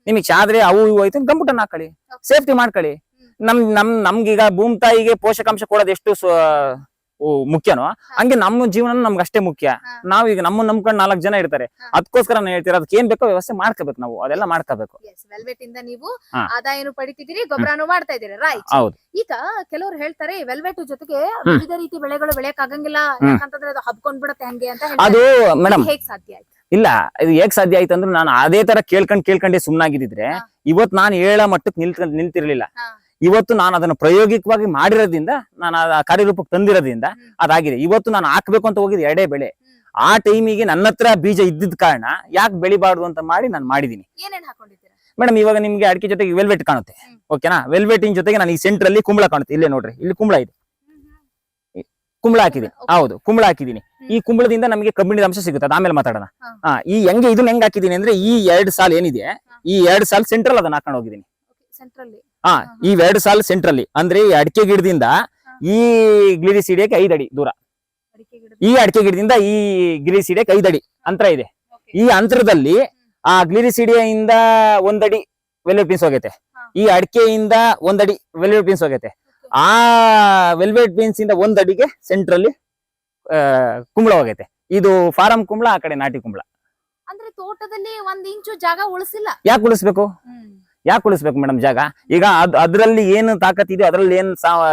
Speaker 1: ನಿಮಗೆ ಚಾದ್ರೆ ಅವು ಇವು ಆಯ್ತು ಗಂಬೂಟನ ಹಾಕೊಳ್ಳಿ ಸೇಫ್ಟಿ ಮಾಡ್ಕೊಳ್ಳಿ ನಮ್ ನಮ್ ನಮ್ಗೀಗ ಭೂಮಿ ತಾಯಿಗೆ ಪೋಷಕಾಂಶ ಕೊಡೋದು ಎಷ್ಟು ಮುಖ್ಯನೋ ಹಂಗೆ ನಮ್ಮ ಜೀವನ ನಮ್ಗೆ ಅಷ್ಟೇ ಮುಖ್ಯ ನಾವು ಈಗ ನಮ್ಮ ನಂಬ್ಕೊಂಡು ನಾಲ್ಕು ಜನ ಇರ್ತಾರೆ. ಅದಕ್ಕೋಸ್ಕರ ನಾನು ಹೇಳ್ತೀರ ಅದಕ್ಕೆ ಏನ್ ಬೇಕೋ ವ್ಯವಸ್ಥೆ ಮಾಡ್ಕೋಬೇಕು ನಾವು ಅದೆಲ್ಲ ಮಾಡ್ಕೋಬೇಕು
Speaker 2: ವೆಲ್ವೆಟ್ ಇಂದ ನೀವು. ಆದಾಯನು ಪಡಿತಿದ್ದೀರಿ ಗೊಬ್ಬರನು ಮಾಡ್ತಾ ಇದ್ದೀರಿ ರೈಟ್
Speaker 1: ಹೌದು
Speaker 2: ಈಗ ಕೆಲವರು ಹೇಳ್ತಾರೆ ವೆಲ್ವೆಟ್ ಜೊತೆಗೆ. ವಿವಿಧ ರೀತಿ ಬೆಳೆಗಳು ಬೆಳೆಯಕ್ ಆಗಂಗಿಲ್ಲ. ಯಾಕಂತಂದ್ರೆ ಅದು ಹಬ್ಕೊಂಡ್ ಬಿಡುತ್ತೆ ಹಂಗೆ ಅಂತ
Speaker 1: ಅದು. ಮೇಡಮ್
Speaker 2: ಹೇಗ್ ಸಾಧ್ಯ ಆಯ್ತು
Speaker 1: ಇಲ್ಲ ಇದು ಹೇಗ್ ಸಾಧ್ಯ ಆಯ್ತು ಅಂದ್ರೆ ನಾನು ಅದೇ ತರ ಕೇಳ್ಕೊಂಡ್ ಕೇಳ್ಕೊಂಡೆ ಸುಮ್ನಾಗಿದ್ದಿದ್ರೆ
Speaker 2: ಹಾ.
Speaker 1: ಇವತ್ ನಾನು ಹೇಳ ಮಟ್ಟಕ್ಕೆ ನಿಲ್ತ ನಿಲ್ತಿರ್ಲಿಲ್ಲ. ಇವತ್ತು ನಾನು ಅದನ್ನ ಪ್ರಾಯೋಗಿಕವಾಗಿ ಮಾಡಿರೋದ್ರಿಂದ ನಾನು ಆ ಕಾರ್ಯರೂಪಕ್ಕೆ ತಂದಿರೋದ್ರಿಂದ. ಅದಾಗಿದೆ. ಇವತ್ತು ನಾನು ಹಾಕ್ಬೇಕು ಅಂತ ಹೋಗಿದ್ದು ಎರಡೇ ಬೆಳೆ. ಆ ಟೈಮಿಗೆ ನನ್ನ ಹತ್ರ ಬೀಜ ಇದ್ದಿದ್ ಕಾರಣ ಯಾಕೆ ಬೆಳಿಬಾರ್ದು ಅಂತ ಮಾಡಿ ನಾನು ಮಾಡಿದೀನಿ ಮೇಡಮ್ ಇವಾಗ ನಿಮ್ಗೆ ಅಡಿಕೆ ಜೊತೆಗೆ ವೆಲ್ವೆಟ್ ಕಾಣುತ್ತೆ. ಓಕೆನಾ? ವೆಲ್ವೆಟಿನ ಜೊತೆಗೆ ನಾನು ಈ ಸೆಂಟರ್ ಅಲ್ಲಿ ಕುಂಬಳ ಕಾಣುತ್ತೆ. ಇಲ್ಲೇ ನೋಡ್ರಿ ಇಲ್ಲಿ ಕುಂಬಳ ಇದೆ. ಕುಂಬಳ ಹಾಕಿದೀನಿ ಹೌದು ಕುಂಬಳ ಹಾಕಿದೀನಿ ಈ ಕುಂಬಳದಿಂದ ನಮಗೆ ಕಬ್ಬಿಣದ ಅಂಶ ಸಿಗುತ್ತೆ. ಆಮೇಲೆ ಮಾತಾಡೋಣ.
Speaker 2: ಹಾ.
Speaker 1: ಈ ಹೆಂಗೆ ಇದನ್ನ ಹೆಂಗ್ ಹಾಕಿದೀನಿ ಅಂದ್ರೆ ಈ ಎರಡ್ ಸಾಲ ಏನಿದೆ ಈ ಎರಡ್ ಸಾಲ್ ಸೆಂಟ್ರಲ್ ಅದನ್ನ ಹಾಕೊಂಡು ಹೋಗಿದ್ದೀನಿ.
Speaker 2: ಸೆಂಟ್ರಲ್ಲಿ
Speaker 1: ಹಾ ಎರಡ್ ಸಾಲ್ ಸೆಂಟ್ರಲ್ಲಿ ಅಂದ್ರೆ ಈ ಅಡಿಕೆ ಗಿಡದಿಂದ ಈ ಗಿರಿ ಸಿಡಿಯಕ್ಕೆ ಐದ್ ಅಡಿ ದೂರ. ಈ ಅಡಿಕೆ ಗಿಡದಿಂದ ಈ ಗಿರಿ ಸಿಡಿಯಕ್ಕೆ ಐದ್ ಅಡಿ ಅಂತರ ಇದೆ. ಈ ಅಂತರದಲ್ಲಿ ಆ ಗ್ಲಿರಿಸಿಡಿಯಿಂದ ಒಂದಡಿ ವೆಲ್ವೆಟ್ ಬೀನ್ಸ್ ಹೋಗೈತೆ. ಈ ಅಡಿಕೆಯಿಂದ ಒಂದಡಿ ವೆಲ್ವೆಟ್ ಬೀನ್ಸ್ ಹೋಗೈತೆ. ಆ ವೆಲ್ವೆಟ್ ಬೀನ್ಸ್ ಇಂದ ಒಂದಡಿಗೆ ಸೆಂಟ್ರಲ್ಲಿ ಕುಂಬಳ ಹೋಗೈತೆ. ಇದು ಫಾರಂ ಕುಂಬಳ ಆ ಕಡೆ ನಾಟಿ ಕುಂಬಳ.
Speaker 2: ಅಂದ್ರೆ ತೋಟದಲ್ಲಿ ಒಂದ್ ಇಂಚು ಜಾಗ ಉಳಿಸಿಲ್ಲ?
Speaker 1: ಯಾಕೆ ಉಳಿಸ್ಬೇಕು? ಯಾಕೆ ಉಳಿಸ್ಬೇಕು ಮೇಡಮ್ ಜಾಗ? ಈಗ ಅದ್, ಅದರಲ್ಲಿ ಏನು ತಾಕತ್ ಇದೆಯೋ ಅದರಲ್ಲಿ ಏನು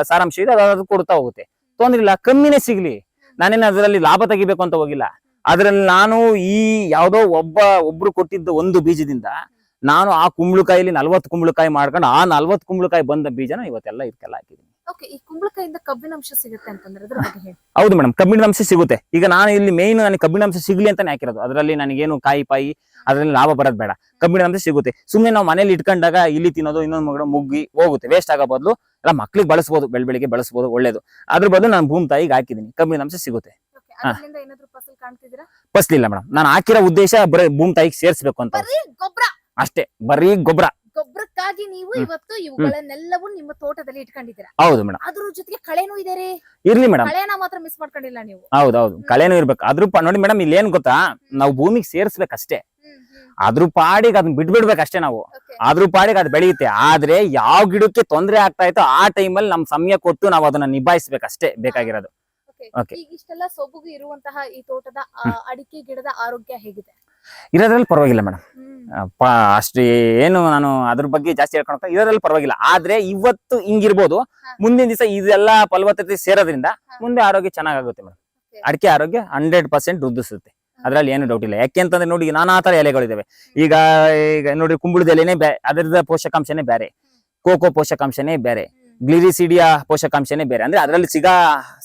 Speaker 1: ಸಾರಾಂಶ ಇದೆ, ಅದು ಕೊಡ್ತಾ ಹೋಗುತ್ತೆ. ತೊಂದ್ರೆ ಇಲ್ಲ, ಕಮ್ಮಿನೇ ಸಿಗ್ಲಿ. ನಾನೇನು ಅದರಲ್ಲಿ ಲಾಭ ತೆಗಿಬೇಕು ಅಂತ ಹೋಗಿಲ್ಲ. ಅದ್ರಲ್ಲಿ ನಾನು ಈ ಯಾವುದೋ ಒಬ್ಬ, ಒಬ್ರು ಕೊಟ್ಟಿದ್ದ ಒಂದು ಬೀಜದಿಂದ ನಾನು ಆ ಕುಂಬಳಕಾಯಿಲಿ ನಲ್ವತ್ತು ಕುಂಬಳಕಾಯಿ ಮಾಡ್ಕೊಂಡು ಆ ನಲ್ವತ್ತು ಕುಂಬಳಕಾಯಿ ಬಂದ ಬೀಜನ ಇವತ್ತೆಲ್ಲ ಇದಕ್ಕೆಲ್ಲ ಹಾಕಿದ್ದೀನಿ.
Speaker 2: ಓಕೆ ಈ ಕುಂಬಳಕಾಯಿಂದ ಕಬ್ಬಿನಾಂಶ ಸಿಗುತ್ತೆ ಅಂತಂದ್ರೆ ಅದ್ರ ಬಗ್ಗೆ ಹೇಳಿ.
Speaker 1: ಹೌದು ಮೇಡಮ್ ಕಬ್ಬಿಣದ ಅಂಶ ಸಿಗುತ್ತೆ. ಈಗ ನಾನು ಇಲ್ಲಿ ಮೇನ್ ನನಗೆ ಕಬ್ಬಿಣ ಅಂಶ ಸಿಗ್ಲಿ ಅಂತಾನೆ ಹಾಕಿರೋದು. ಅದರಲ್ಲಿ ನನಗೇನು ಕಾಯಿ ಪಾಯಿ ಅದರಲ್ಲಿ ಲಾಭ ಬರೋದು ಬೇಡ. ಕಬ್ಬಿಣ ಅಂಶ ಸಿಗುತ್ತೆ. ಸುಮ್ಮನೆ ನಾವು ಮನೇಲಿ ಇಟ್ಕೊಂಡಾಗ ಇಲ್ಲಿ ತಿನ್ನೋದು ಇನ್ನೊಂದು ಮಗಳು ಮುಗ್ಗಿ ಹೋಗುತ್ತೆ. ವೇಸ್ಟ್ ಆಗೋ ಬದಲು ಎಲ್ಲ ಮಕ್ಳಿಗೆ ಬಳಸ್ಬೋದು ಬೆಳ್ ಬೆಳಿಗ್ಗೆ ಬಳಸ್ಬೋದು ಒಳ್ಳೇದು. ಅದ್ರ ಬದಲು ನಾನು ಭೂಮಿ ತಾಯಿಗೆ ಹಾಕಿದ್ದೀನಿ. ಕಬ್ಬಿಣ ಅಂಶ ಸಿಗುತ್ತೆ. ಫಸ್ಲಿಲ್ಲ ಮೇಡಮ್ ನಾನು ಹಾಕಿರೋ ಉದ್ದೇಶ ಬರೀ ಭೂಮಿ ತಾಯಿಗೆ ಸೇರಿಸಬೇಕು ಅಂತ. ಅಷ್ಟೇ ಬರೀ ಗೊಬ್ಬರ
Speaker 2: ಗೊಬ್ಬರಕ್ಕಾಗಿ ನೀವು ಇವತ್ತು ಇವುಗಳನ್ನೆಲ್ಲವೂ ನಿಮ್ಮ ತೋಟದಲ್ಲಿ ಇಟ್ಕೊಂಡಿದ್ದೀರಾ?
Speaker 1: ಹೌದು ಮೇಡಮ್
Speaker 2: ಅದ್ರ ಜೊತೆಗೆ ಕಳೆನೂ ಇದೆ ರೀ.
Speaker 1: ಇರ್ಲಿ ಮೇಡಮ್
Speaker 2: ಕಳೆನ ಮಾತ್ರ ಮಿಸ್ ಮಾಡ್ಕೊಂಡಿಲ್ಲ ನೀವು.
Speaker 1: ಹೌದು ಹೌದು. ಕಳೆನೂ ಇರ್ಬೇಕು. ಅದ್ರ ಪ- ನೋಡಿ ಮೇಡಮ್ ಇಲ್ಲಿ ಏನ್ ಗೊತ್ತಾ ನಾವು ಭೂಮಿಗೆ ಸೇರ್ಸ್ಬೇಕಷ್ಟೇ.
Speaker 2: ಹ್ಮ್ ಹ್ಮ್.
Speaker 1: ಅದ್ರ ಪಾಡಿಗೆ ಅದನ್ನ ಬಿಟ್ಬಿಡ್ಬೇಕಷ್ಟೇ ನಾವು.
Speaker 2: ಆದ್ರೂ
Speaker 1: ಅದ್ರ ಪಾಡಿಗೆ ಅದು ಬೆಳೆಯುತ್ತೆ. ಆದ್ರೆ ಯಾವ ಗಿಡಕ್ಕೆ ತೊಂದರೆ ಆಗ್ತಾ ಇತ್ತೋ ಆ ಟೈಮಲ್ಲಿ ನಮ್ ಸಮಯ ಕೊಟ್ಟು ನಾವು ಅದನ್ನ ನಿಭಾಯಿಸ್ಬೇಕಷ್ಟೇ ಬೇಕಾಗಿರೋದು. Okay.
Speaker 2: ಈಗ ಇಷ್ಟೆಲ್ಲ ಸೊಬಗು ಇರುವಂತಹ ಈ ತೋಟದ ಆ, ಅಡಿಕೆ ಗಿಡದ ಆರೋಗ್ಯ ಹೇಗಿದೆ?
Speaker 1: ಇರೋದ್ರಲ್ಲಿ ಪರವಾಗಿಲ್ಲ ಮೇಡಮ್. ಅಷ್ಟು ಏನು ನಾನು ಅದ್ರ ಬಗ್ಗೆ ಜಾಸ್ತಿ ಹೇಳ್ಕೊಳಕ ಇರೋದ್ರಲ್ಲಿ ಪರವಾಗಿಲ್ಲ. ಆದ್ರೆ ಇವತ್ತು ಹಿಂಗಿರ್ಬೋದು. ಮುಂದಿನ ದಿವಸ ಇದೆಲ್ಲ ಫಲವತ್ತತೆ ಸೇರೋದ್ರಿಂದ ಮುಂದೆ ಆರೋಗ್ಯ ಚೆನ್ನಾಗುತ್ತೆ ಮೇಡಮ್. ಅಡಿಕೆ ಆರೋಗ್ಯ ಹಂಡ್ರೆಡ್ ಪರ್ಸೆಂಟ್ ವೃದ್ಧಿಸುತ್ತೆ. ಅದ್ರಲ್ಲಿ ಏನು ಡೌಟ್ ಇಲ್ಲ. ಯಾಕೆ ಅಂತಂದ್ರೆ ನೋಡಿ ನಾನಾ ತರ ಎಲೆಗಳಿದಾವೆ. ಈಗ ಈಗ ನೋಡಿ ಕುಂಬಳದ ಎಲೆನೇ ಅದರದ ಪೋಷಕಾಂಶನೇ ಬೇರೆ ಕೋಕೋ ಪೋಷಕಾಂಶನೇ ಬೇರೆ ಗ್ಲಿರಿಸಿಡಿಯ ಪೋಷಕಾಂಶನೇ ಬೇರೆ ಅಂದ್ರೆ ಅದರಲ್ಲಿ ಸಿಗ